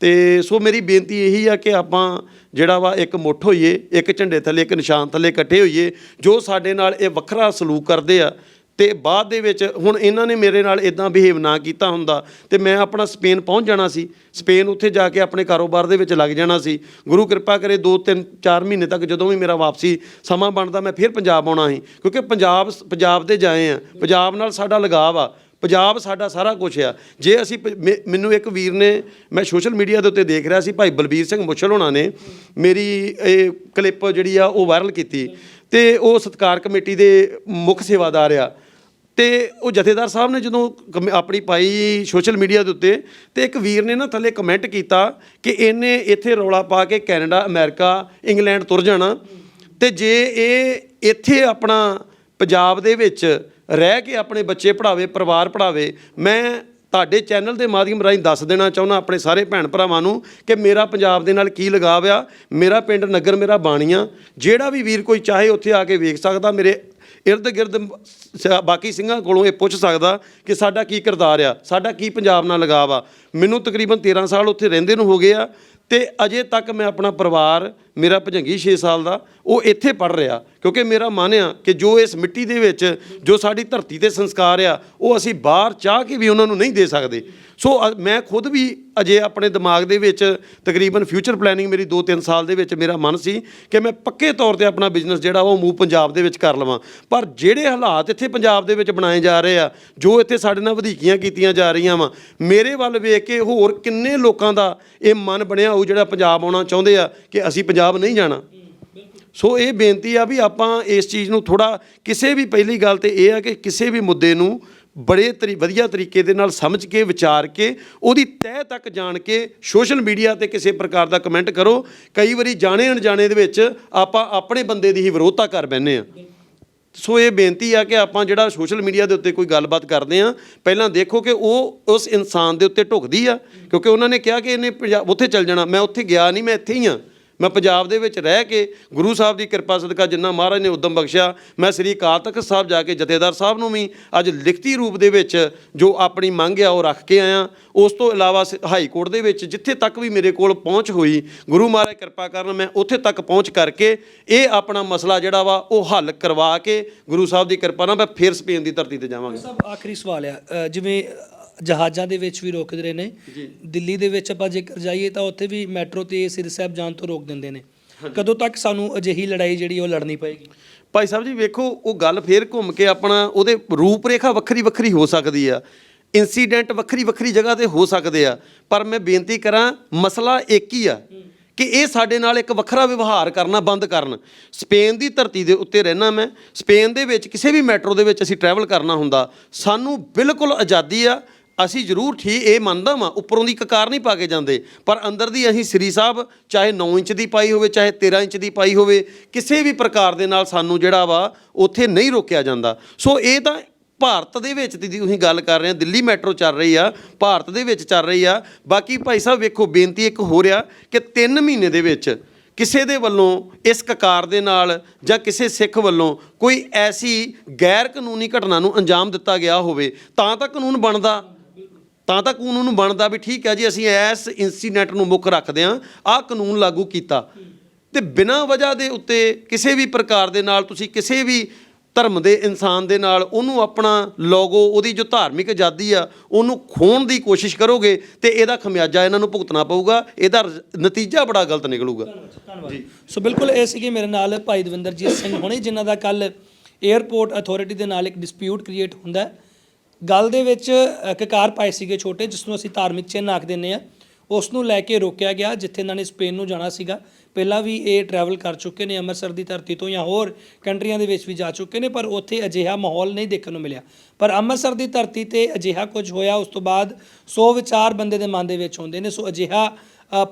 ਤੇ ਸੋ ਮੇਰੀ ਬੇਨਤੀ ਇਹੀ ਆ ਕਿ ਆਪਾਂ ਜਿਹੜਾ ਵਾ ਇੱਕ ਮੁੱਠ ਹੋਈਏ, ਇੱਕ ਝੰਡੇ ਥੱਲੇ, ਇੱਕ ਨਿਸ਼ਾਨ ਥੱਲੇ ਇਕੱਠੇ ਹੋਈਏ, ਜੋ ਸਾਡੇ ਨਾਲ ਇਹ ਵੱਖਰਾ ਸਲੂਕ ਕਰਦੇ ਆ ਤੇ ਬਾਅਦ ਦੇ ਵਿੱਚ ਹੁਣ ਇਹਨਾਂ ਨੇ ਮੇਰੇ ਨਾਲ ਇਦਾਂ ਬਿਹੇਵ ਨਾ ਕੀਤਾ ਹੁੰਦਾ ਤੇ ਮੈਂ ਆਪਣਾ ਸਪੇਨ ਪਹੁੰਚ ਜਾਣਾ ਸੀ। ਸਪੇਨ ਉੱਥੇ ਜਾ ਕੇ ਆਪਣੇ ਕਾਰੋਬਾਰ ਦੇ ਵਿੱਚ ਲੱਗ ਜਾਣਾ ਸੀ। ਗੁਰੂ ਕਿਰਪਾ ਕਰੇ 2 3 4 ਮਹੀਨੇ ਤੱਕ ਜਦੋਂ ਵੀ ਮੇਰਾ ਵਾਪਸੀ ਸਮਾਂ ਬਣਦਾ ਮੈਂ ਫਿਰ ਪੰਜਾਬ ਆਉਣਾ ਸੀ। ਕਿਉਂਕਿ ਪੰਜਾਬ ਪੰਜਾਬ ਦੇ ਜਾਏ ਆ। ਪੰਜਾਬ ਨਾਲ ਸਾਡਾ ਲਗਾਵ ਆ। ਪੰਜਾਬ ਸਾਡਾ ਸਾਰਾ ਕੁਝ ਆ। ਜੇ ਅਸੀਂ ਪ- ਮੈ- ਮੈਨੂੰ ਇੱਕ ਵੀਰ ਨੇ, ਮੈਂ ਸੋਸ਼ਲ ਮੀਡੀਆ ਦੇ ਉੱਤੇ ਦੇਖ ਰਿਹਾ ਸੀ, ਭਾਈ ਬਲਬੀਰ ਸਿੰਘ ਮੁੱਛਲ ਹੋਣਾ ਨੇ। ਮੇਰੀ ਇਹ ਕਲਿੱਪ ਜਿਹੜੀ ਆ ਉਹ ਵਾਇਰਲ ਕੀਤੀ। ਤੇ ਉਹ ਸਤਕਾਰ ਕਮੇਟੀ ਦੇ ਮੁੱਖ ਸੇਵਾਦਾਰ ਆ। ਤੇ ਉਹ ਜਥੇਦਾਰ ਸਾਹਿਬ ਨੇ ਜਦੋਂ ਕਮ- ਆਪਣੀ ਪਾਈ ਸੋਸ਼ਲ ਮੀਡੀਆ ਦੇ ਉੱਤੇ, ਤੇ ਇੱਕ ਵੀਰ ਨੇ ਨਾ ਥੱਲੇ ਕਮੈਂਟ ਕੀਤਾ ਕਿ ਇਹਨੇ ਇੱਥੇ ਰੌਲਾ ਪਾ ਕੇ ਕੈਨੇਡਾ, ਅਮਰੀਕਾ, ਇੰਗਲੈਂਡ ਤੁਰ ਜਾਣਾ। ਤੇ ਜੇ ਇਹ ਇੱਥੇ ਆਪਣਾ ਪੰਜਾਬ ਦੇ ਵਿੱਚ ਰਹਿ ਕੇ ਆਪਣੇ ਬੱਚੇ ਪੜਾਵੇ ਪਰਿਵਾਰ ਪੜਾਵੇ ਮੈਂ ਤੁਹਾਡੇ ਚੈਨਲ ਦੇ ਮਾਧਿਅਮ ਰਾਹੀਂ ਦੱਸ ਦੇਣਾ ਚਾਹੁੰਦਾ ਆਪਣੇ ਸਾਰੇ ਭੈਣ ਭਰਾਵਾਂ ਨੂੰ ਕਿ ਮੇਰਾ ਪੰਜਾਬ ਦੇ ਨਾਲ ਕੀ ਲਗਾਵ ਆ। ਮੇਰਾ ਪਿੰਡ ਨਗਰ ਮੇਰਾ ਬਾਣੀਆਂ। ਜਿਹੜਾ ਵੀ ਵੀਰ ਕੋਈ ਚਾਹੇ ਉੱਥੇ ਆ ਕੇ ਵੇਖ ਸਕਦਾ। ਮੇਰੇ ਇਰਦ ਗਿਰਦ ਸ- ਬਾਕੀ ਸਿੰਘਾਂ ਕੋਲੋਂ ਇਹ ਪੁੱਛ ਸਕਦਾ ਕਿ ਸਾਡਾ ਕੀ ਕਿਰਦਾਰ ਆ, ਸਾਡਾ ਕੀ ਪੰਜਾਬ ਨਾਲ ਲਗਾਵ ਆ। ਮੈਨੂੰ ਤਕਰੀਬਨ 13 ਸਾਲ ਉੱਥੇ ਰਹਿੰਦੇ ਨੂੰ ਹੋ ਗਏ ਆ ਤੇ ਅਜੇ ਤੱਕ ਮੈਂ ਆਪਣਾ ਪਰਿਵਾਰ, ਮੇਰਾ ਭਜੰਗੀ 6 ਸਾਲ ਦਾ, ਉਹ ਇੱਥੇ ਪੜ ਰਿਹਾ। ਕਿਉਂਕਿ ਮੇਰਾ ਮਨ ਆ ਕਿ ਜੋ ਇਸ ਮਿੱਟੀ ਦੇ ਵਿੱਚ ਜੋ ਸਾਡੀ ਧਰਤੀ ਤੇ ਸੰਸਕਾਰ ਆ, ਉਹ ਅਸੀਂ ਬਾਹਰ ਚਾਹ ਕੇ ਵੀ ਉਹਨਾਂ ਨੂੰ ਨਹੀਂ ਦੇ ਸਕਦੇ। ਸੋ ਅ- ਮੈਂ ਖੁਦ ਵੀ ਅਜੇ ਆਪਣੇ ਦਿਮਾਗ ਦੇ ਵਿੱਚ ਤਕਰੀਬਨ ਫਿਊਚਰ ਪਲੈਨਿੰਗ ਮੇਰੀ 2-3 ਸਾਲ ਦੇ ਵਿੱਚ ਮੇਰਾ ਮਨ ਸੀ ਕਿ ਮੈਂ ਪੱਕੇ ਤੌਰ ਤੇ ਆਪਣਾ ਬਿਜ਼ਨਸ ਜਿਹੜਾ ਉਹ ਮੂਵ ਪੰਜਾਬ ਦੇ ਵਿੱਚ ਕਰ ਲਵਾਂ। ਪਰ ਜਿਹੜੇ ਹਾਲਾਤ ਇੱਥੇ ਇੱਥੇ ਪੰਜਾਬ ਦੇ ਵਿੱਚ ਬਣਾਏ ਜਾ ਰਹੇ ਆ, ਜੋ ਇੱਥੇ ਸਾਡੇ ਨਾਲ ਵਧੀਕੀਆਂ ਕੀਤੀਆਂ ਜਾ ਰਹੀਆਂ ਵਾ। ਮੇਰੇ ਵੱਲ ਵੇਖ ਕੇ ਹੋਰ ਕਿੰਨੇ ਲੋਕਾਂ ਦਾ ਇਹ ਮਨ ਬਣਿਆ ਹੋਊ ਜਿਹੜਾ ਪੰਜਾਬ ਆਉਣਾ ਚਾਹੁੰਦੇ ਆ ਕਿ ਅਸੀਂ ਪੰਜਾਬ ਨਹੀਂ ਜਾਣਾ। ਸੋ ਇਹ ਬੇਨਤੀ ਆ ਵੀ ਆਪਾਂ ਇਸ ਚੀਜ਼ ਨੂੰ ਥੋੜਾ ਕਿਸੇ ਵੀ ਪਹਿਲੀ ਗੱਲ ਤੇ ਇਹ ਆ ਕਿ ਕਿਸੇ ਵੀ ਮੁੱਦੇ ਨੂੰ ਬੜੇ ਤਰੀ, ਵਧੀਆ ਤਰੀਕੇ ਦੇ ਨਾਲ ਸਮਝ ਕੇ, ਵਿਚਾਰ ਕੇ, ਉਹਦੀ ਤਹਿ ਤੱਕ ਜਾਣ ਕੇ ਸੋਸ਼ਲ ਮੀਡੀਆ ਤੇ ਕਿਸੇ ਪ੍ਰਕਾਰ ਦਾ ਕਮੈਂਟ ਕਰੋ। ਕਈ ਵਾਰੀ ਜਾਣੇ ਅਣਜਾਣੇ ਦੇ ਵਿੱਚ ਆਪਾਂ ਆਪਣੇ ਬੰਦੇ ਦੀ ਹੀ ਵਿਰੋਧਤਾ ਕਰ ਬੈੰਨੇ ਆ। ਸੋ ਇਹ ਬੇਨਤੀ ਆ ਕਿ ਆਪਾਂ ਜਿਹੜਾ ਸੋਸ਼ਲ ਮੀਡੀਆ ਦੇ ਉੱਤੇ ਕੋਈ ਗੱਲਬਾਤ ਕਰਦੇ ਆ ਪਹਿਲਾਂ ਦੇਖੋ ਕਿ ਉਹ ਉਸ ਇਨਸਾਨ ਦੇ ਉੱਤੇ ਢੁਕਦੀ ਆ, ਕਿਉਂਕਿ ਉਹਨਾਂ ਨੇ ਕਿਹਾ ਕਿ ਇਹਨੇ ਪੰਜਾਬ, ਉੱਥੇ ਚੱਲ ਜਾਣਾ, ਮੈਂ ਉੱਥੇ ਗਿਆ ਨਹੀਂ, ਮੈਂ ਇੱਥੇ ਹੀ ਆ ਮੈਂ ਪੰਜਾਬ ਦੇ ਵਿੱਚ ਰਹਿ ਕੇ ਗੁਰੂ ਸਾਹਿਬ ਦੀ ਕਿਰਪਾ ਸਦਕਾ ਜਿੰਨਾ ਮਹਾਰਾਜ ਨੇ ਉਦਮ ਬਖਸ਼ਿਆ, ਮੈਂ ਸ੍ਰੀ ਅਕਾਲ ਤਖਤ ਸਾਹਿਬ ਜਾ ਕੇ ਜਥੇਦਾਰ ਸਾਹਿਬ ਨੂੰ ਵੀ ਅੱਜ ਲਿਖਤੀ ਰੂਪ ਦੇ ਵਿੱਚ ਜੋ ਆਪਣੀ ਮੰਗ ਆ ਉਹ ਰੱਖ ਕੇ ਆਇਆ। ਉਸ ਤੋਂ ਇਲਾਵਾ ਸ- ਹਾਈ ਕੋਰਟ ਦੇ ਵਿੱਚ ਜਿੱਥੇ ਤੱਕ ਵੀ ਮੇਰੇ ਕੋਲ ਪਹੁੰਚ ਹੋਈ, ਗੁਰੂ ਮਹਾਰਾਜ ਕਿਰਪਾ ਕਰਨ ਮੈਂ ਉੱਥੇ ਤੱਕ ਪਹੁੰਚ ਕਰਕੇ ਇਹ ਆਪਣਾ ਮਸਲਾ ਜਿਹੜਾ ਵਾ ਉਹ ਹੱਲ ਕਰਵਾ ਕੇ ਗੁਰੂ ਸਾਹਿਬ ਦੀ ਕਿਰਪਾ ਨਾਲ ਮੈਂ ਫਿਰ ਸਪੇਨ ਦੀ ਧਰਤੀ ਤੇ ਜਾਵਾਂਗਾ। ਸਭ ਆਖਰੀ ਸਵਾਲ ਆ ਜਿਵੇਂ ਜਹਾਜ਼ਾਂ ਦੇ ਵਿੱਚ ਵੀ ਰੋਕਦੇ ਰਹੇ ਨੇ ਦਿੱਲੀ ਦੇ ਵਿੱਚ ਆਪਾਂ ਜੇਕਰ ਜਾਈਏ ਤਾਂ ਉੱਥੇ ਵੀ ਮੈਟਰੋ ਤੇ ਸ੍ਰੀ ਸਾਹਿਬ ਜਾਣ ਤੋਂ ਰੋਕ ਦਿੰਦੇ ਨੇ। ਕਦੋਂ ਤੱਕ ਸਾਨੂੰ ਅਜਿਹੀ ਲੜਾਈ ਜਿਹੜੀ ਉਹ ਲੜਨੀ ਪਏਗੀ? ਭਾਈ ਸਾਹਿਬ ਜੀ ਵੇਖੋ ਉਹ ਗੱਲ ਫੇਰ ਘੁੰਮ ਕੇ ਆਪਣਾ ਉਹਦੇ ਰੂਪ ਰੇਖਾ ਵੱਖਰੀ ਵੱਖਰੀ ਹੋ ਸਕਦੀ ਆ। ਇਨਸੀਡੈਂਟ ਵੱਖਰੀ ਵੱਖਰੀ ਜਗ੍ਹਾ ਤੇ ਹੋ ਸਕਦੇ ਆ। ਪਰ ਮੈਂ ਬੇਨਤੀ ਕਰਾਂ ਮਸਲਾ ਇੱਕ ਹੀ ਆ ਕਿ ਇਹ ਸਾਡੇ ਨਾਲ ਇੱਕ ਵੱਖਰਾ ਵਿਵਹਾਰ ਕਰਨਾ ਬੰਦ ਕਰਨ। ਸਪੇਨ ਦੀ ਧਰਤੀ ਦੇ ਉੱਤੇ ਰਹਿਣਾ ਮੈਂ। ਸਪੇਨ ਦੇ ਵਿੱਚ ਕਿਸੇ ਵੀ ਮੈਟਰੋ ਦੇ ਵਿੱਚ ਅਸੀਂ ਟਰੈਵਲ ਕਰਨਾ ਹੁੰਦਾ। ਸਾਨੂੰ ਬਿਲਕੁਲ ਆਜ਼ਾਦੀ ਆ। ਅਸੀਂ ਜ਼ਰੂਰ ਠੀਕ, ਇਹ ਮੰਨਦਾ ਵਾਂ, ਉੱਪਰੋਂ ਦੀ ਕਕਾਰ ਨਹੀਂ ਪਾ ਕੇ ਜਾਂਦੇ, ਪਰ ਅੰਦਰ ਦੀ ਅਸੀਂ ਸ੍ਰੀ ਸਾਹਿਬ, ਚਾਹੇ 9 ਇੰਚ ਦੀ ਪਾਈ ਹੋਵੇ, ਚਾਹੇ 13 ਇੰਚ ਦੀ ਪਾਈ ਹੋਵੇ, ਕਿਸੇ ਵੀ ਪ੍ਰਕਾਰ ਦੇ ਨਾਲ ਸਾਨੂੰ ਜਿਹੜਾ ਵਾ, ਉੱਥੇ ਨਹੀਂ ਰੋਕਿਆ ਜਾਂਦਾ। ਸੋ ਇਹ ਤਾਂ ਭਾਰਤ ਦੇ ਵਿੱਚ ਦੀ ਤੁਸੀਂ ਗੱਲ ਕਰ ਰਹੇ ਆ ਦਿੱਲੀ ਮੈਟਰੋ ਚੱਲ ਰਹੀ ਆ, ਭਾਰਤ ਦੇ ਵਿੱਚ ਚੱਲ ਰਹੀ ਆ। ਬਾਕੀ ਭਾਈ ਸਾਹਿਬ ਵੇਖੋ, ਬੇਨਤੀ ਇੱਕ ਹੋ ਰਿਹਾ ਕਿ 3 ਮਹੀਨੇ ਦੇ ਵਿੱਚ ਕਿਸੇ ਦੇ ਵੱਲੋਂ ਇਸ ਕਕਾਰ ਦੇ ਨਾਲ ਜਾਂ ਕਿਸੇ ਸਿੱਖ ਵੱਲੋਂ ਕੋਈ ਐਸੀ ਗੈਰ ਕਾਨੂੰਨੀ ਘਟਨਾ ਨੂੰ ਅੰਜਾਮ ਦਿੱਤਾ ਗਿਆ ਹੋਵੇ, ਤਾਂ ਤਾਂ ਕਾਨੂੰਨ ਬਣਦਾ। ਤਾਂ ਤਾਂ ਕਾਨੂੰਨ ਨੂੰ ਬਣਦਾ ਵੀ ਠੀਕ ਹੈ ਜੀ, ਅਸੀਂ ਇਸ ਇਨਸੀਡੈਂਟ ਨੂੰ ਮੁੱਖ ਰੱਖਦੇ ਹਾਂ, ਆਹ ਕਾਨੂੰਨ ਲਾਗੂ ਕੀਤਾ। ਤੇ ਬਿਨਾਂ ਵਜ੍ਹਾ ਦੇ ਉੱਤੇ ਕਿਸੇ ਵੀ ਪ੍ਰਕਾਰ ਦੇ ਨਾਲ, ਤੁਸੀਂ ਕਿਸੇ ਵੀ ਧਰਮ ਦੇ ਇਨਸਾਨ ਦੇ ਨਾਲ ਉਹਨੂੰ ਆਪਣਾ ਲੋਗੋ ਉਹਦੀ ਜੋ ਧਾਰਮਿਕ ਆਜ਼ਾਦੀ ਆ, ਉਹਨੂੰ ਖੋਣ ਦੀ ਕੋਸ਼ਿਸ਼ ਕਰੋਗੇ ਤੇ ਇਹਦਾ ਖਮਿਆਜਾ ਇਹਨਾਂ ਨੂੰ ਭੁਗਤਣਾ ਪਊਗਾ, ਇਹਦਾ ਰਜ਼- ਨਤੀਜਾ ਬੜਾ ਗਲਤ ਨਿਕਲੂਗਾ। ਧੰਨਵਾਦ ਸੋ ਬਿਲਕੁਲ ਇਹ ਸੀਗੇ ਮੇਰੇ ਨਾਲ ਭਾਈ ਦਵਿੰਦਰਜੀਤ ਸਿੰਘ ਹੁਣੇ, ਜਿਨ੍ਹਾਂ ਦਾ ਕੱਲ 에ਅਰਪੋਰਟ ਅਥਾਰਟੀ ਦੇ ਨਾਲ ਇੱਕ ਡਿਸਪਿਊਟ ਕ੍ਰੀਏਟ ਹੁੰਦਾ ਹੈ। ਗੱਲ ਦੇ ਵਿੱਚ ਅ, ਕਕਾਰ ਪਾਏ ਸੀਗੇ ਛੋਟੇ ਜਿਸ ਨੂੰ ਅਸੀਂ ਧਾਰਮਿਕ ਚਿੰਨ੍ਹ ਆਖ ਦਿੰਦੇ ਆ ਉਸ ਨੂੰ ਲੈ ਕੇ ਰੋਕਿਆ ਗਿਆ ਜਿੱਥੇ ਇਹਨਾਂ ਨੇ ਸਪੇਨ ਨੂੰ ਜਾਣਾ ਸੀਗਾ। ਪਹਿਲਾਂ ਵੀ ਇਹ ਟਰੈਵਲ ਕਰ ਚੁੱਕੇ ਨੇ ਅੰਮ੍ਰਿਤਸਰ ਦੀ ਧਰਤੀ ਤੋਂ ਜਾਂ ਹੋਰ ਕੰਟਰੀਆਂ ਦੇ ਵਿੱਚ ਵੀ ਜਾ ਚੁੱਕੇ ਨੇ ਪਰ ਉੱਥੇ ਅਜਿਹਾ ਮਾਹੌਲ ਨਹੀਂ ਦੇਖਣ ਨੂੰ ਮਿਲਿਆ। ਪਰ ਅੰਮ੍ਰਿਤਸਰ ਦੀ ਧਰਤੀ ਤੇ ਅਜਿਹਾ ਕੁਝ ਹੋਇਆ ਉਸ ਤੋਂ ਬਾਅਦ ਸੋ ਵਿਚਾਰ ਬੰਦੇ ਦੇ ਮਨ ਦੇ ਵਿੱਚ ਹੁੰਦੇ ਨੇ। ਸੋ ਅਜਿਹਾ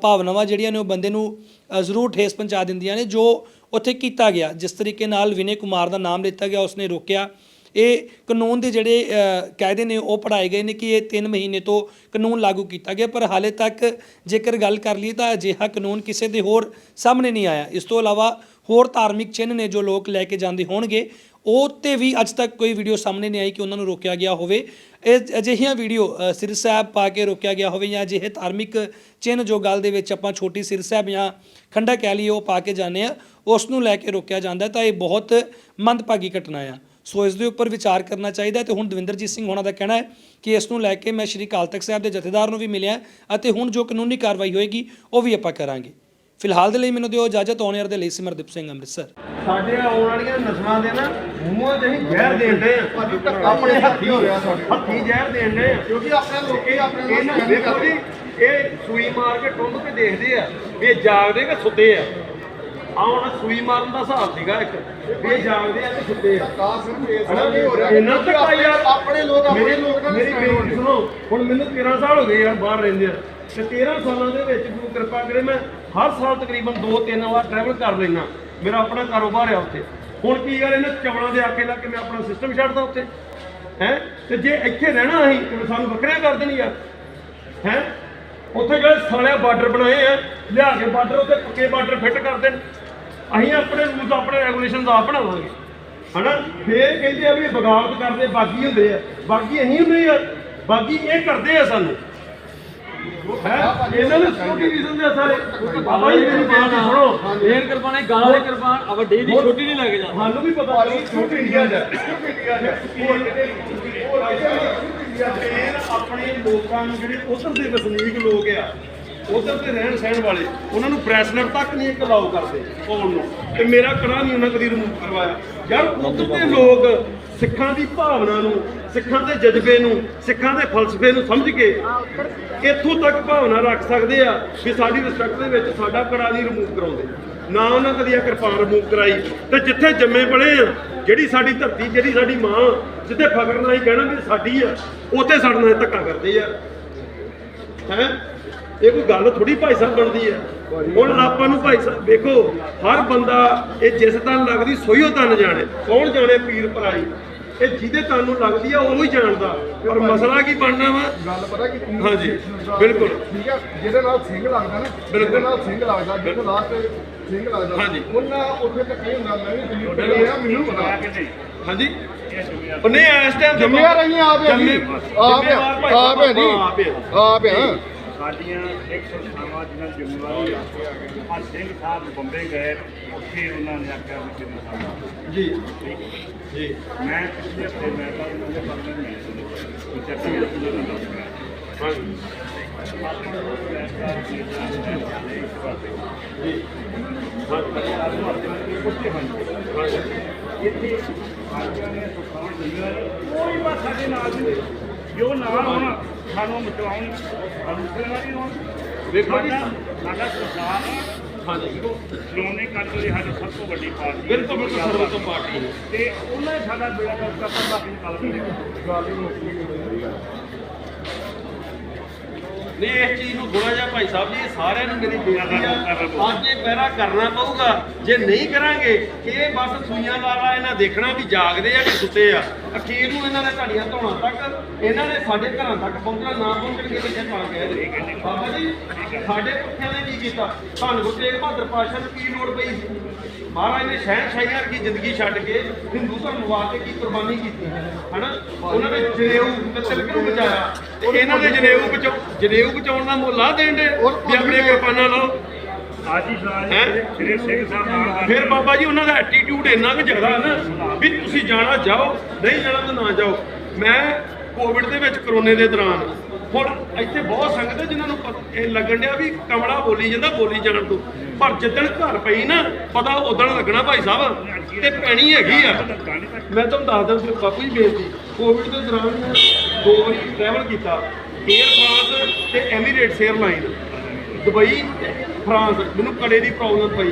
ਭਾਵਨਾਵਾਂ ਜਿਹੜੀਆਂ ਨੇ ਉਹ ਬੰਦੇ ਨੂੰ ਜ਼ਰੂਰ ਠੇਸ ਪਹੁੰਚਾ ਦਿੰਦੀਆਂ ਨੇ ਜੋ ਉੱਥੇ ਕੀਤਾ ਗਿਆ। ਜਿਸ ਤਰੀਕੇ ਨਾਲ ਵਿਨੇ ਕੁਮਾਰ ਦਾ ਨਾਮ ਲਿੱਤਾ ਗਿਆ ਉਸਨੇ ਰੋਕਿਆ। ਇਹ ਕਾਨੂੰਨ ਦੇ ਜਿਹੜੇ ਅ, ਕਾਇਦੇ ਨੇ ਉਹ ਪੜਾਏ ਗਏ ਨੇ ਕਿ ਇਹ 3 ਮਹੀਨੇ ਤੋਂ ਕਾਨੂੰਨ ਲਾਗੂ ਕੀਤਾ ਗਿਆ ਪਰ ਹਾਲੇ ਤੱਕ ਜੇਕਰ ਗੱਲ ਕਰ ਲਈ ਤਾਂ ਅਜਿਹਾ ਕਾਨੂੰਨ ਕਿਸੇ ਦੇ ਹੋਰ ਸਾਹਮਣੇ ਨਹੀਂ ਆਇਆ। ਇਸ ਤੋਂ ਇਲਾਵਾ ਹੋਰ ਧਾਰਮਿਕ ਚਿੰਨ੍ਹ ਨੇ ਜੋ ਲੋਕ ਲੈ ਕੇ ਜਾਂਦੇ ਹੋਣਗੇ ਉਹ ਤੇ ਵੀ ਅੱਜ ਤੱਕ ਕੋਈ ਵੀਡੀਓ ਸਾਹਮਣੇ ਨਹੀਂ ਆਈ ਕਿ ਉਹਨਾਂ ਨੂੰ ਰੋਕਿਆ ਗਿਆ ਹੋਵੇ। ਇਹ ਅਜਿਹੀਆਂ ਵੀਡੀਓ ਸਿਰ ਸਾਹਿਬ ਪਾ ਕੇ ਰੋਕਿਆ ਗਿਆ ਹੋਵੇ ਜਾਂ ਅਜਿਹੇ ਧਾਰਮਿਕ ਚਿੰਨ੍ਹ ਜੋ ਗੱਲ ਦੇ ਵਿੱਚ ਆਪਾਂ ਛੋਟੀ ਸਿਰ ਸਾਹਿਬ ਜਾਂ ਖੰਡਾ ਕਹਿ ਲਈਏ ਉਹ ਪਾ ਕੇ ਜਾਂਦੇ ਆ ਉਸ ਨੂੰ ਲੈ ਕੇ ਰੋਕਿਆ ਜਾਂਦਾ ਤਾਂ ਇਹ ਬਹੁਤ ਮੰਦਭਾਗੀ ਘਟਨਾ ਆ। ਸੋ ਇਸ ਦੇ ਉੱਪਰ ਵਿਚਾਰ ਕਰਨਾ ਚਾਹੀਦਾ ਹੈ ਤੇ ਹੁਣ ਦਵਿੰਦਰਜੀਤ ਸਿੰਘ ਹੋਣਾ ਦਾ ਕਹਿਣਾ ਹੈ ਕਿ ਇਸ ਨੂੰ ਲੈ ਕੇ ਮੈਂ ਸ਼੍ਰੀ ਅਕਾਲ ਤਖਤ ਸਾਹਿਬ ਦੇ ਜਥੇਦਾਰ ਨੂੰ ਵੀ ਮਿਲਿਆ ਅਤੇ ਹੁਣ ਜੋ ਕਾਨੂੰਨੀ ਕਾਰਵਾਈ ਹੋਏਗੀ ਉਹ ਵੀ ਆਪਾਂ ਕਰਾਂਗੇ। ਫਿਲਹਾਲ ਦੇ ਲਈ ਮੈਨੂੰ ਦਿਓ ਇਜਾਜ਼ਤ ਆਉਣ ਯਾਰ ਦੇ ਲਈ ਸਿਮਰਦੀਪ ਸਿੰਘ ਅੰਮ੍ਰਿਤਸਰ। ਸਾਡੇ ਆਉਣ ਵਾਲੀਆਂ ਨਸਲਾਂ ਦੇ ਨਾ ਮੂੰਹਾਂ 'ਚ ਅਸੀਂ ਜ਼ਹਿਰ ਦੇਣ ਦੇ। ਆ ਆਪਣੇ ਹੱਥੀ ਹੋ ਰਿਹਾ ਹੱਥੀ ਜ਼ਹਿਰ ਦੇਣ ਦੇ। ਕਿਉਂਕਿ ਆਪਣੇ ਲੋਕੀ ਆਪਣੇ ਇਹਨਾਂ ਜੀ ਇਹ ਸੂਈ ਮਾਰ ਕੇ ਟੁੰਬ ਕੇ ਦੇਖਦੇ ਆ ਇਹ ਜਾਗਦੇ ਕਿ ਸੁੱਤੇ ਆ। ਆ ਹੁਣ ਸੂਈ ਮਾਰਨ ਦਾ ਹਿਸਾਬ ਸੀਗਾ ਇੱਕ। ਵੀ ਇਹ ਜਾਗਦੇ ਆ ਕਿ ਸੁੱਤੇ ਆ। ਕਾ ਸਿਰਫ ਇਸ ਤਰ੍ਹਾਂ ਨਹੀਂ ਹੋ ਰਿਹਾ ਇਹਨਾਂ ਕਿ ਧੱਕਾ ਯਾਰ ਆਪਣੇ ਲੋਕ ਆਪਣੇ ਮੇਰੀ- ਲੋਕ ਨਾਲ ਮੇਰੀ ਬੇਨਤੀ ਸੁਣੋ ਹੁਣ ਮੈਨੂੰ 13 ਸਾਲ ਹੋ ਗਏ ਯਾਰ ਬਾਹਰ ਰਹਿੰਦੇ ਆ। ਤੇ 13 ਸਾਲਾਂ ਦੇ ਵਿੱਚ ਗੁਰੂ ਕਿਰਪਾ ਕਰੇ ਮੈਂ ਹਰ ਸਾਲ ਤਕਰੀਬਨ 2-3 ਵਾਰ ਟਰੈਵਲ ਕਰ ਲੈਣਾ ਮੇਰਾ ਆਪਣਾ ਕਾਰੋਬਾਰ ਆ ਉੱਥੇ। ਹੁਣ ਕੀ ਗੱਲ ਇਹਨਾਂ ਚਵਲਾਂ ਦੇ ਆਕੇ ਲਾ ਕੇ ਮੈਂ ਆਪਣਾ ਸਿਸਟਮ ਛੱਡਦਾ ਉੱਥੇ। ਹੈ? ਤੇ ਜੇ ਇੱਥੇ ਰਹਿਣਾ ਅਸੀਂ ਤੇ ਸਾਨੂੰ ਵੱਖਰਿਆਂ ਕਰ ਦੇਣੀ ਯਾਰ ਹੈ? ਉੱਥੇ ਜਿਹੜੇ ਸਾਲਿਆ ਬਾਰਡਰ ਬਣਾਏ ਆ ਲਿਆ ਕੇ ਬਾਰਡਰ ਉੱਤੇ ਪੱਕੇ ਬਾਰਡਰ ਫਿੱਟ ਕਰ ਦੇਣ। ਅਸੀਂ ਆਪਣੇ ਰੂਲਸ ਆਪਣੇ ਰੈਗੂਲੇਸ਼ਨਸ ਆਪ ਬਣਾਵਾਂਗੇ ਹਨਾ? ਫੇਰ ਕਹਿੰਦੇ ਆ ਵੀ ਬਗਾਵਤ ਕਰਦੇ ਬਾਗੀ ਹੁੰਦੇ ਆ। ਬਾਗੀ ਅਸੀਂ ਹੁੰਦੇ ਆ। ਬਾਗੀ ਇਹ ਕਰਦੇ ਆ ਸਾਨੂੰ। ਹੈ? ਇਹਨਾਂ ਨੂੰ ਛੋਟੀ ਨਹੀਂ ਸਮਝਿਆ ਸਾਰੇ ਬਾਬਾ ਜੀ ਮੇਰੀ ਬੇਨਤੀ ਸੁਣੋ। ਫੇਰ ਕਿਰਪਾਨ ਗਾਲਾਂ ਦੀ ਕਿਰਪਾਨ ਆ ਵੱਡੀ ਦੀ ਛੋਟੀ ਨਹੀਂ ਲੱਗ ਜਾਂਦਾ ਸਾਨੂੰ ਵੀ ਪਤਾ ਨਹੀਂ ਛੋਟੀ ਇੰਡੀਆ ਦਾ ਇਹ ਆਪਣੇ ਲੋਕਾਂ ਨੂੰ ਜਿਹੜੇ ਉਧਰ ਦੇ ਵਸਨੀਕ ਲੋਕ ਆ ਉਧਰ ਦੇ ਰਹਿਣ ਸਹਿਣ ਵਾਲੇ ਉਹਨਾਂ ਨੂੰ ਬ੍ਰੈਸਲੇਟ ਤੱਕ ਨਹੀਂ ਇੱਕ ਅਲਾਉ ਕਰਦੇ ਪਾਉਣ ਨੂੰ। ਤੇ ਮੇਰਾ ਕੜਾ ਨਹੀਂ ਉਹਨਾਂ ਕਦੀ ਰਿਮੂਵ ਕਰਵਾਇਆ। ਯਾਰ ਉਧਰ ਦੇ ਲੋਕ ਸਿੱਖਾਂ ਦੀ ਭਾਵਨਾ ਨੂੰ ਸਿੱਖਾਂ ਦੇ ਜਜ਼ਬੇ ਨੂੰ ਸਿੱਖਾਂ ਦੇ ਫਲਸਫੇ ਨੂੰ ਸਮਝ ਕੇ ਇੱਥੋਂ ਤੱਕ ਭਾਵਨਾ ਰੱਖ ਸਕਦੇ ਆ ਕਿ ਸਾਡੀ ਰਿਸਪੈਕਟ ਦੇ ਵਿੱਚ ਸਾਡਾ ਕੜਾ ਨਹੀਂ ਰਿਮੂਵ ਕਰਾਉਂਦੇ। ਨਾ ਉਹਨਾਂ ਕਦੀ ਇਹ ਕਿਰਪਾਨ ਰਿਮੂਵ ਕਰਾਈ। ਤੇ ਜਿੱਥੇ ਜੰਮੇ ਪਲੇ ਆ ਜਿਹੜੀ ਸਾਡੀ ਧਰਤੀ ਜਿਹੜੀ ਸਾਡੀ ਮਾਂ ਜਿੱਥੇ ਫਖਰ ਨਾਲ ਹੀ ਕਹਿਣਾ ਵੀ ਸਾਡੀ ਆ ਉੱਥੇ ਸਾਡੇ ਨਾਲ ਧੱਕਾ ਕਰਦੇ ਆ। ਹੈ? ਇਹ ਕੋਈ ਗੱਲ ਥੋੜੀ ਭਾਈ ਸਾਹਿਬ ਬਣਦੀ ਹੈ। ਹੁਣ ਆਪਾਂ ਨੂੰ ਭਾਈ ਸਾਹਿਬ ਵੇਖੋ ਹਰ ਬੰਦਾ ਇਹ ਜਿਸ ਤਨ ਲੱਗਦੀ ਸੋਈਓ ਤਨ ਜਾਣੇ। ਕੌਣ ਜਾਣੇ ਪੀਰ ਭਰਾਈ? ਇਹ ਜਿਹਦੇ ਤਨ ਨੂੰ ਲੱਗਦੀ ਆ ਉਹ ਹੀ ਜਾਣਦਾ। ਪਰ ਮਸਲਾ ਕੀ ਬਣਨਾ ਵਾ? ਗੱਲ ਪਤਾ ਕਿ ਹਾਂਜੀ, ਬਿਲਕੁਲ। ਠੀਕ ਹੈ ਜਿਹਦੇ ਨਾਲ ਸਿੰਘ ਲੱਗਦਾ ਨਾ ਬਿਲਕੁਲ। ਜਿਹਦੇ ਨਾਲ ਸਿੰਘ ਲੱਗਦਾ ਜਿਹਦੇ ਲਾਸਟ ਸਿੰਘ ਲੱਗਦਾ। ਹਾਂਜੀ। ਉਹਨਾਂ ਉੱਥੇ ਤੱਕ ਨਹੀਂ ਹੁੰਦਾ ਮੈਂ ਵੀ ਦਿੱਲੀ ਪਹਿਲੇ ਆ ਮੈਨੂੰ ਪਤਾ। ਹਾਂਜੀ। ਉਹਨੇ ਇਸ ਟਾਈਮ ਜ਼ਿੰਮੇਵਾਰ ਅਸੀਂ ਆਪ ਹੈ। ਜੀ ਆਪ ਹੈ ਆਪ ਹੈ ਜੀ। ਆਪ ਹੈ ਸਾਡੀਆਂ ਇੱਕ ਸੰਸਥਾਵਾਂ ਜਿਹਨਾਂ ਦੀ ਜ਼ਿੰਮੇਵਾਰੀ ਆ ਸਿੰਘ ਸਾਹਿਬ ਬੰਬੇ ਗਏ ਉੱਥੇ ਉਹਨਾਂ ਨੇ ਆਖਿਆ ਵੀ ਕਿੰਨਾ ਸਾਡਾ ਜੀ। ਜੀ। ਮੈਂ ਪਿਛਲੇ ਹਫ਼ਤੇ ਮੈਂ ਤਾਂ ਉਹਨਾਂ ਦੇ ਬਾਰੇ ਮੈਂ ਸੁਣੀ ਚੱਕੀ ਉਹਨਾਂ ਦਾ ਦੱਸ ਰਿਹਾ ਹਾਂਜੀ ਜੀ। ਇੱਥੇ ਸਾਡੀਆਂ ਨੇ ਸੰਸਥਾਵਾਂ ਜ਼ਿੰਮੇਵਾਰੀ ਕੋਈ ਬਸ ਸਾਡੇ ਨਾਲ ਨਹੀਂ। ਜੋ ਨਾਲ ਹੋਣ। ਸਾਨੂੰ ਬਚਾਉਣ ਜ਼ਿੰਮੇਵਾਰੀ ਹੋਣ। ਵੇਖੋ ਜੀ। ਸਾਡਾ ਸਰਕਾਰ ਹਾਂਜੀ। ਸ਼੍ਰੋਮਣੀ ਅਕਾਲੀ ਦਲ ਸਾਡੀ ਸਭ ਤੋਂ ਵੱਡੀ ਪਾਰਟੀ। ਬਿਲਕੁਲ ਬਿਲਕੁਲ ਸਰਵੋਤਮ ਪਾਰਟੀ ਤੇ ਉਹਨਾਂ ਨੇ ਸਾਡਾ ਬੇੜਾ ਕਰ ਕਰਤਾ ਬਾਕੀ ਨਿਕਾਲ ਨਹੀਂ ਨਹੀਂ ਇਸ ਚੀਜ਼ ਨੂੰ ਥੋੜਾ ਜਿਹਾ ਭਾਈ ਸਾਹਿਬ ਜੀ ਸਾਰਿਆਂ ਨੂੰ ਮੇਰੀ ਬੇਨਤੀ ਆ। ਅੱਜ ਇਹ ਪਹਿਰਾ ਕਰਨਾ ਪਊਗਾ। ਜੇ ਨਹੀਂ ਕਰਾਂਗੇ ਇਹ ਬਸ ਸੂਈਆਂ ਲਾਲਾ ਇਹਨਾਂ ਦੇਖਣਾ ਵੀ ਜਾਗਦੇ ਆ ਕਿ ਸੁੱਤੇ ਆ। ਅਖੀਰ ਨੂੰ ਇਹਨਾਂ ਨੇ ਢਾੜੀਆਂ ਧੋਣਾ ਤੱਕ ਇਹਨਾਂ ਨੇ ਸਾਡੇ ਘਰਾਂ ਤੱਕ ਪਹੁੰਚਣਾ ਨਾ ਪਹੁੰਚਣਗੇ ਜੇ ਤਾਂ ਗਏ। ਬਾਬਾ ਜੀ ਸਾਡੇ ਪੁੱਠਿਆਂ ਨੇ ਕੀ ਕੀਤਾ? ਤੁਹਾਨੂੰ ਗੁਰੂ ਤੇਗ ਬਹਾਦਰ ਪਾਸ਼ਾ ਨੂੰ ਕੀ ਲੋੜ ਪਈ? ਸੀ ਮਹਾਰਾਜ ਨੇ ਸ਼ਹਿਨਸ਼ਾਹੀਆਂ ਦੀ ਜ਼ਿੰਦਗੀ ਛੱਡ ਕੇ ਹਿੰਦੂ ਧਰਮ ਵਾਸਤੇ ਕੀ ਕੁਰਬਾਨੀ ਕੀਤੀ? ਹਨਾ? ਉਹਨਾਂ ਨੇ ਜਨੇਊ ਤਿਲਕ ਨੂੰ ਬਚਾਇਆ। ਤੇ ਇਹਨਾਂ ਦੇ ਜਨੇਊ ਬਚਾਉ ਜਨੇਊ ਬਚਾਉਣ ਦਾ ਮੁੱਲ ਆ ਦੇਣ ਦੇ? ਵੀ ਆਪਣੇ ਕਿਰਪਾਨਾਂ ਲਾਓ ਆਜੀ ਸਰਾਜ ਹੈਂ? ਸ੍ਰੀ ਸਿੰਘ ਸਾਹਿਬ ਨਾਲ ਫਿਰ ਬਾਬਾ ਜੀ ਉਹਨਾਂ ਦਾ ਐਟੀਟਿਊਡ ਇੰਨਾ ਕੁ ਜ਼ਿਆਦਾ ਨਾ। ਵੀ ਤੁਸੀਂ ਜਾਣਾ ਜਾਓ, ਨਹੀਂ ਜਾਣਾ ਤਾਂ ਨਾ ਜਾਓ। ਮੈਂ ਕੋਵਿਡ ਦੇ ਵਿੱਚ ਕਰੋਨੇ ਦੇ ਦੌਰਾਨ, ਹੁਣ ਇੱਥੇ ਬਹੁਤ ਸੰਗਤ ਹੈ ਜਿਨ੍ਹਾਂ ਨੂੰ ਪਤ- ਇਹ ਲੱਗਣ ਡਿਆ ਵੀ ਕਮਲਾ ਬੋਲੀ ਜਾਂਦਾ, ਬੋਲੀ ਜਾਣ ਤੋਂ। ਪਰ ਜਿੱਦਣ ਘਰ ਪਈ ਨਾ, ਪਤਾ ਉਦਣ ਲੱਗਣਾ ਭਾਈ ਸਾਹਿਬ, ਤੇ ਪੈਣੀ ਹੈਗੀ ਆ। ਮੈਂ ਤੁਹਾਨੂੰ ਦੱਸਦਾ ਫਿਰ ਬਾਪੂ ਜੀ ਬੇਨਤੀ ਕੋਵਿਡ ਦੇ ਦੌਰਾਨ ਮੈਂ ਦੋ ਵਾਰੀ ਟਰੈਵਲ ਕੀਤਾ 에ਅਰ ਫਰਾਂਸ ਤੇ ਐਮੀਰੇਟਸ 에ਅਰਲਾਈਨ ਦੁਬਈ ਫਰਾਂਸ ਮੈਨੂੰ ਕੜੇ ਦੀ ਪ੍ਰੋਬਲਮ ਪਈ।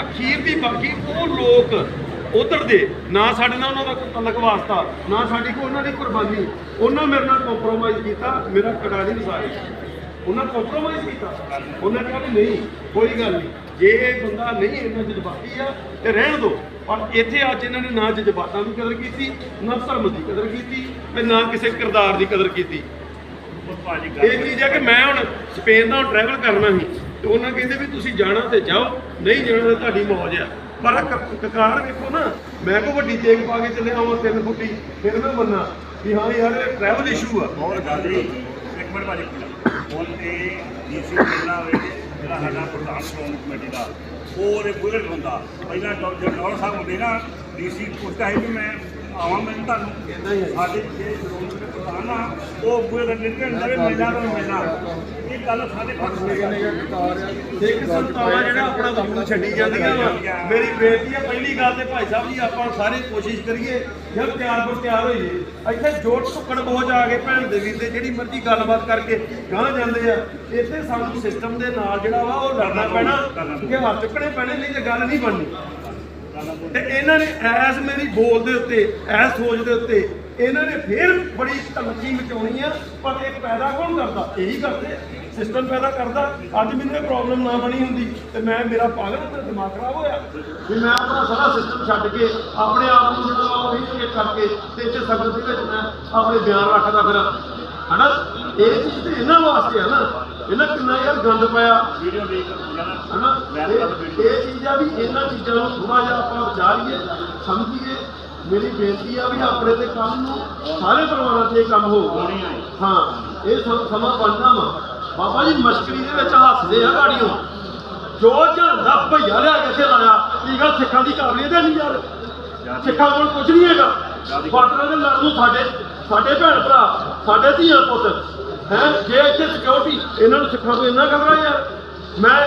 ਅਖੀਰ ਦੀ ਬਾਕੀ ਉਹ ਲੋਕ ਉਧਰ ਦੇ, ਨਾ ਸਾਡੇ ਨਾਲ ਉਹਨਾਂ ਦਾ ਤਲਕ ਵਾਸਤਾ, ਨਾ ਸਾਡੀ ਕੋਈ ਉਹਨਾਂ ਦੀ ਕੁਰਬਾਨੀ। ਉਹਨਾਂ ਮੇਰੇ ਨਾਲ ਕੰਪਰੋਮਾਈਜ਼ ਕੀਤਾ, ਮੇਰਾ ਕੜਾ ਨਹੀਂ ਉਹਨਾਂ ਕੰਪਰੋਮਾਈਜ਼ ਕੀਤਾ। ਉਹਨਾਂ ਕਿਹਾ ਵੀ ਨਹੀਂ, ਕੋਈ ਗੱਲ ਨਹੀਂ। ਜੇ ਇਹ ਬੰਦਾ ਨਹੀਂ ਇਹਨਾਂ ਜਜ਼ਬਾਤੀ ਆ, ਤੇ ਰਹਿਣ ਦਿਓ ਪਰ ਇੱਥੇ ਅੱਜ ਇਹਨਾਂ ਨੇ ਨਾ ਜਜ਼ਬਾਤਾਂ ਦੀ ਕਦਰ ਕੀਤੀ, ਨਾ ਧਰਮ ਦੀ ਕਦਰ ਕੀਤੀ, ਤੇ ਨਾ ਕਿਸੇ ਕਿਰਦਾਰ ਦੀ ਕਦਰ ਕੀਤੀ। ਇਹ ਚੀਜ਼ ਹੈ ਕਿ ਮੈਂ ਹੁਣ ਸਪੇਨ ਦਾ ਟਰੈਵਲ ਕਰਨਾ ਸੀ, ਤੇ ਉਹਨਾਂ ਕਹਿੰਦੇ ਵੀ ਤੁਸੀਂ ਜਾਣਾ ਤੇ ਜਾਓ, ਨਹੀਂ ਜਾਣਾ ਤਾਂ ਤੁਹਾਡੀ ਮੌਜ ਆ। ਪਰ ਕਕਾਰ ਵੇਖੋ ਨਾ, ਮੈਂ ਕੋ ਵੱਡੀ ਚੇਕ ਪਾ ਕੇ ਚੱਲੇ ਆਵਾਂ ਤਿੰਨ ਫੁੱਟੀ, ਫਿਰ ਮੈਂ ਮੰਨਾਂ ਵੀ ਹਾਂ ਯਾਰ, ਇਹ ਟਰੈਵਲ ਇਸ਼ੂ ਆ। ਹੋਰ ਗੱਲ ਇੱਕ ਮਿੰਟ ਭਾਜੀ ਹੁਣ ਤੇ ਡੀਸੀ ਕਿੰਨਾ ਹੋਵੇ ਜਿਹੜਾ ਸਾਡਾ ਪ੍ਰਧਾਨ ਸ਼੍ਰੋਮਣੀ ਕਮੇਟੀ ਦਾ, ਉਹ ਉਹਦੇ ਬੁਲਟ ਬੰਦਾ ਪਹਿਲਾਂ ਡਾਕਟਰ ਨੌਰ ਸਾਹਿਬ ਹੁੰਦੇ ਨਾ, ਡੀਸੀ ਪੁੱਛਦਾ ਹੈ ਕਿ ਮੈਂ ਆਵਾਂ ਮੈਂ ਤੁਹਾਨੂੰ ਸਾਡੇ ਜਿਹੜੇ ਸ਼੍ਰੋਮਣੀ ਕਮੇਟੀ ਦੇ ਪ੍ਰਧਾਨ ਆ ਉਹ ਬੁਲਟ ਨਿਕਲ ਨਵੇਂ ਮਿਲਣਾ ਤੋਂ ਮਿਲਣਾ ਇਹ ਗੱਲ ਸਾਡੇ ਪਾਸ ਇੱਕ ਸੰਤਾਵਾਂ ਜਿਹੜਾ ਆਪਣਾ ਵਜੂਦ ਛੱਡੀ ਜਾਂਦੀਆਂ ਵਾ ਮੇਰੀ ਬੇਨਤੀ ਹੈ ਪਹਿਲੀ ਗੱਲ ਤੇ ਭਾਈ ਸਾਹਿਬ ਜੀ ਆਪਾਂ ਸਾਰੇ ਕੋਸ਼ਿਸ਼ ਕਰੀਏ ਜਦ ਤਿਆਰ ਪਰ ਤਿਆਰ ਹੋਈਏ। ਇੱਥੇ ਜੋਟ ਟੁੱਕੜ ਬੋਝ ਆ ਗਏ ਭੈਣ ਦੇ ਵੀਰ ਦੇ ਜਿਹੜੀ ਮਰਜ਼ੀ ਗੱਲਬਾਤ ਕਰਕੇ ਗਾਂ ਜਾਂਦੇ ਆ। ਇੱਥੇ ਸਾਨੂੰ ਸਿਸਟਮ ਦੇ ਨਾਲ ਜਿਹੜਾ ਵਾ ਉਹ ਲੜਨਾ ਪੈਣਾ ਕਿ ਹੱਥ ਚੁੱਕਣੇ ਪੈਣੇ ਨਹੀਂ ਤੇ ਗੱਲ ਨਹੀਂ ਬਣਨੀ। ਤੇ ਇਹਨਾਂ ਨੇ ਐਸ ਮੇਰੀ ਬੋਲ ਦੇ ਉੱਤੇ, ਐਸ ਸੋਚ ਦੇ ਉੱਤੇ, ਇਹਨਾਂ ਨੇ ਫੇਰ ਬੜੀ ਤਲਖੀ ਮਚਾਉਣੀ ਆ, ਪਰ ਇਹ ਪੈਦਾ ਕੌਣ ਕਰਦਾ? ਇਹੀ ਕਰਦੇ ਸਿਸਟਮ ਪੈਦਾ ਕਰਦਾ। ਅੱਜ ਮੈਨੂੰ ਇਹ ਪ੍ਰੋਬਲਮ ਨਾ ਬਣੀ ਹੁੰਦੀ, ਤੇ ਮੈਂ, ਮੇਰਾ ਪਾਗਲ ਤੇ ਦਿਮਾਗ ਖਰਾਬ ਹੋਇਆ। ਵੀ ਮੈਂ ਆਪਣਾ ਸਾਰਾ ਸਿਸਟਮ ਛੱਡ ਕੇ, ਆਪਣੇ ਆਪ ਨੂੰ ਜਿਹੜਾ ਵਾ ਉਹੀ ਕਰਕੇ, ਤੇ ਇੱਥੇ ਸੰਗਤ ਦੇ ਵਿੱਚ ਮੈਂ ਆਪਣੇ ਬਿਆਨ ਰੱਖਦਾ ਫਿਰ। ਹਨਾ? ਇਹ ਚੀਜ਼ ਤੇ ਇਹਨਾਂ ਵਾਸਤੇ ਆ ਨਾ। ਇਹਨਾਂ ਕਿੰਨਾ ਯਾਰ ਗੰਦ ਪਾਇਆ? ਵੀਡੀਓ ਦੇਖ ਹਨਾ? ਇਹ ਇਹ ਚੀਜ਼ਾਂ ਵੀ ਇਹਨਾਂ ਚੀਜ਼ਾਂ ਨੂੰ ਥੋੜਾ ਜਿਹਾ ਆਪਾਂ ਵਿਚਾਰੀਏ ਸਮਝੀਏ। ਮੇਰੀ ਬੇਨਤੀ ਆ ਵੀ ਆਪਣੇ ਤੇ ਕੰਮ ਨੂੰ ਸਾਰੇ ਪਰਿਵਾਰਾਂ ਤੇ ਇਹ ਕੰਮ ਹੋ ਹਾਂ ਇਹ ਸਮ- ਸਮਾਂ ਬਣਨਾ ਵਾ। ਬਾਬਾ ਜੀ ਮਸ਼ਕਰੀ ਦੇ ਵਿੱਚ ਹੱਸਦੇ ਆ ਗਾੜੀਆਂ ਜੋ ਝੰਡਾ ਭਈਆ ਲਿਆ ਕੇ ਇੱਥੇ ਲਾਇਆ ਕੀ ਗੱਲ ਸਿੱਖਾਂ ਦੀ ਕਾਬਲੀਅਤ ਨਹੀਂ ਯਾਰ? ਸਿੱਖਾਂ ਕੋਲ ਕੁਝ ਨਹੀਂ ਹੈਗਾ। ਬਾਰਡਰਾਂ ਦੇ ਲੜ ਨੂੰ ਸਾਡੇ ਸਾਡੇ ਭੈਣ ਭਰਾ ਸਾਡੇ ਧੀਆਂ ਪੁੱਤ ਹੈ? ਜੇ ਇੱਥੇ ਸਿਕਿਉਰਿਟੀ ਇਹਨਾਂ ਨੂੰ ਸਿੱਖਾਂ ਤੋਂ ਇੰਨਾ ਖਬਰਾਂ ਯਾਰ। ਮੈਂ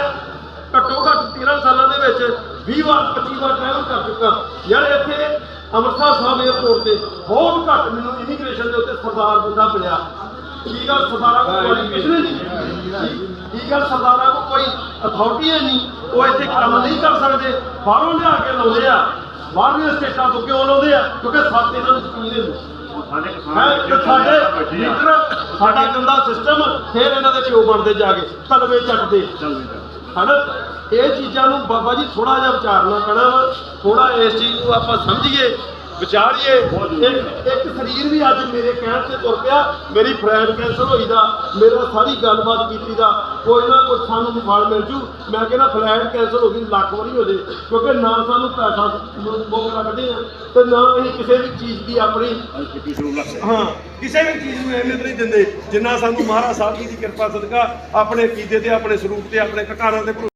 ਘੱਟੋ ਘੱਟ 13 ਸਾਲਾਂ ਦੇ ਵਿੱਚ 20 ਵਾਰ 25 ਵਾਰ ਟਰੈਵਲ ਕਰ ਚੁੱਕਾ। ਯਾਰ ਇੱਥੇ ਅੰਮ੍ਰਿਤਸਰ ਸਾਹਿਬ 에ਅਰਪੋਰਟ ਤੇ ਬਹੁਤ ਘੱਟ ਮੈਨੂੰ ਇਮੀਗ੍ਰੇਸ਼ਨ ਦੇ ਉੱਤੇ ਸਰਦਾਰ ਬੰਦਾ ਮਿਲਿਆ। ਕੀ ਗੱਲ ਸਰਦਾਰਾਂ ਕੋਲ ਕੁਆਲੀਫਿਕੇਸ਼ਨ ਨਹੀਂ? ਕੀ ਗੱਲ ਸਰਦਾਰਾਂ ਕੋਲ ਕੋਈ ਅਥਾਰਟੀ ਹੈ ਨਹੀਂ? ਉਹ ਇੱਥੇ ਕੰਮ ਨਹੀਂ ਕਰ ਸਕਦੇ। ਬਾਹਰੋਂ ਲਿਆ ਕੇ ਲਾਉਂਦੇ ਆ। ਬਾਹਰਲੀਆਂ ਸਟੇਟਾਂ ਤੋਂ ਕਿਉਂ ਲਾਉਂਦੇ ਆ? ਕਿਉਂਕਿ ਸਾਥ ਇਹਨਾਂ ਨੂੰ ਸਕੂਲ ਦੇ ਸਾਡੇ ਕਿਸਾਨ ਲੀਡਰ ਸਾਡਾ ਗੰਦਾ ਸਿਸਟਮ ਫਿਰ ਇਹਨਾਂ ਦੇ ਪਿਓ ਬਣਦੇ ਜਾ ਕੇ ਤਲਵੇ ਚੱਟਦੇ। ਹਨਾ? ਇਹ ਚੀਜ਼ਾਂ ਨੂੰ ਬਾਬਾ ਜੀ ਥੋੜਾ ਜਿਹਾ ਵਿਚਾਰਨਾ ਪੈਣਾ ਵਾ ਥੋੜਾ ਇਸ ਚੀਜ਼ ਨੂੰ ਆਪਾਂ ਸਮਝੀਏ। ਵਿਚਾਰੀਏ ਇੱਕ ਇੱਕ ਸਰੀਰ ਵੀ ਅੱਜ ਮੇਰੇ ਕਹਿਣ ਤੇ ਤੁਰ ਪਿਆ ਮੇਰੀ ਫਲੈਟ ਕੈਂਸਲ ਹੋਈ ਦਾ ਮੇਰਾ ਸਾਰੀ ਗੱਲਬਾਤ ਕੀਤੀ ਦਾ ਕੋਈ ਨਾ ਕੋਈ ਸਾਨੂੰ ਫਲ ਮਿਲ ਜੂ। ਮੈਂ ਕਹਿੰਦਾ ਫਲੈਟ ਕੈਂਸਲ ਹੋ ਗਈ ਲੱਖ ਵਾਰੀ ਹੋ ਜੇ ਕਿਉਂਕਿ ਨਾ ਸਾਨੂੰ ਪੈਸਾ ਮੁੱਕ ਰੱਖਦੇ ਆ ਤੇ ਨਾ ਅਸੀਂ ਕਿਸੇ ਵੀ ਚੀਜ਼ ਦੀ ਆਪਣੀ ਕਿਤੇ ਹਾਂ। ਕਿਸੇ ਵੀ ਚੀਜ਼ ਨੂੰ ਅਹਿਮੀਅਤ ਨਹੀਂ ਦਿੰਦੇ ਜਿੰਨਾ ਸਾਨੂੰ ਮਹਾਰਾਜ ਸਾਹਿਬ ਜੀ ਦੀ ਕਿਰਪਾ ਸਦਕਾ ਆਪਣੇ ਕੀਦੇ ਤੇ ਆਪਣੇ ਸਰੂਪ ਤੇ ਆਪਣੇ ਕਕਾਰਾਂ ਤੇ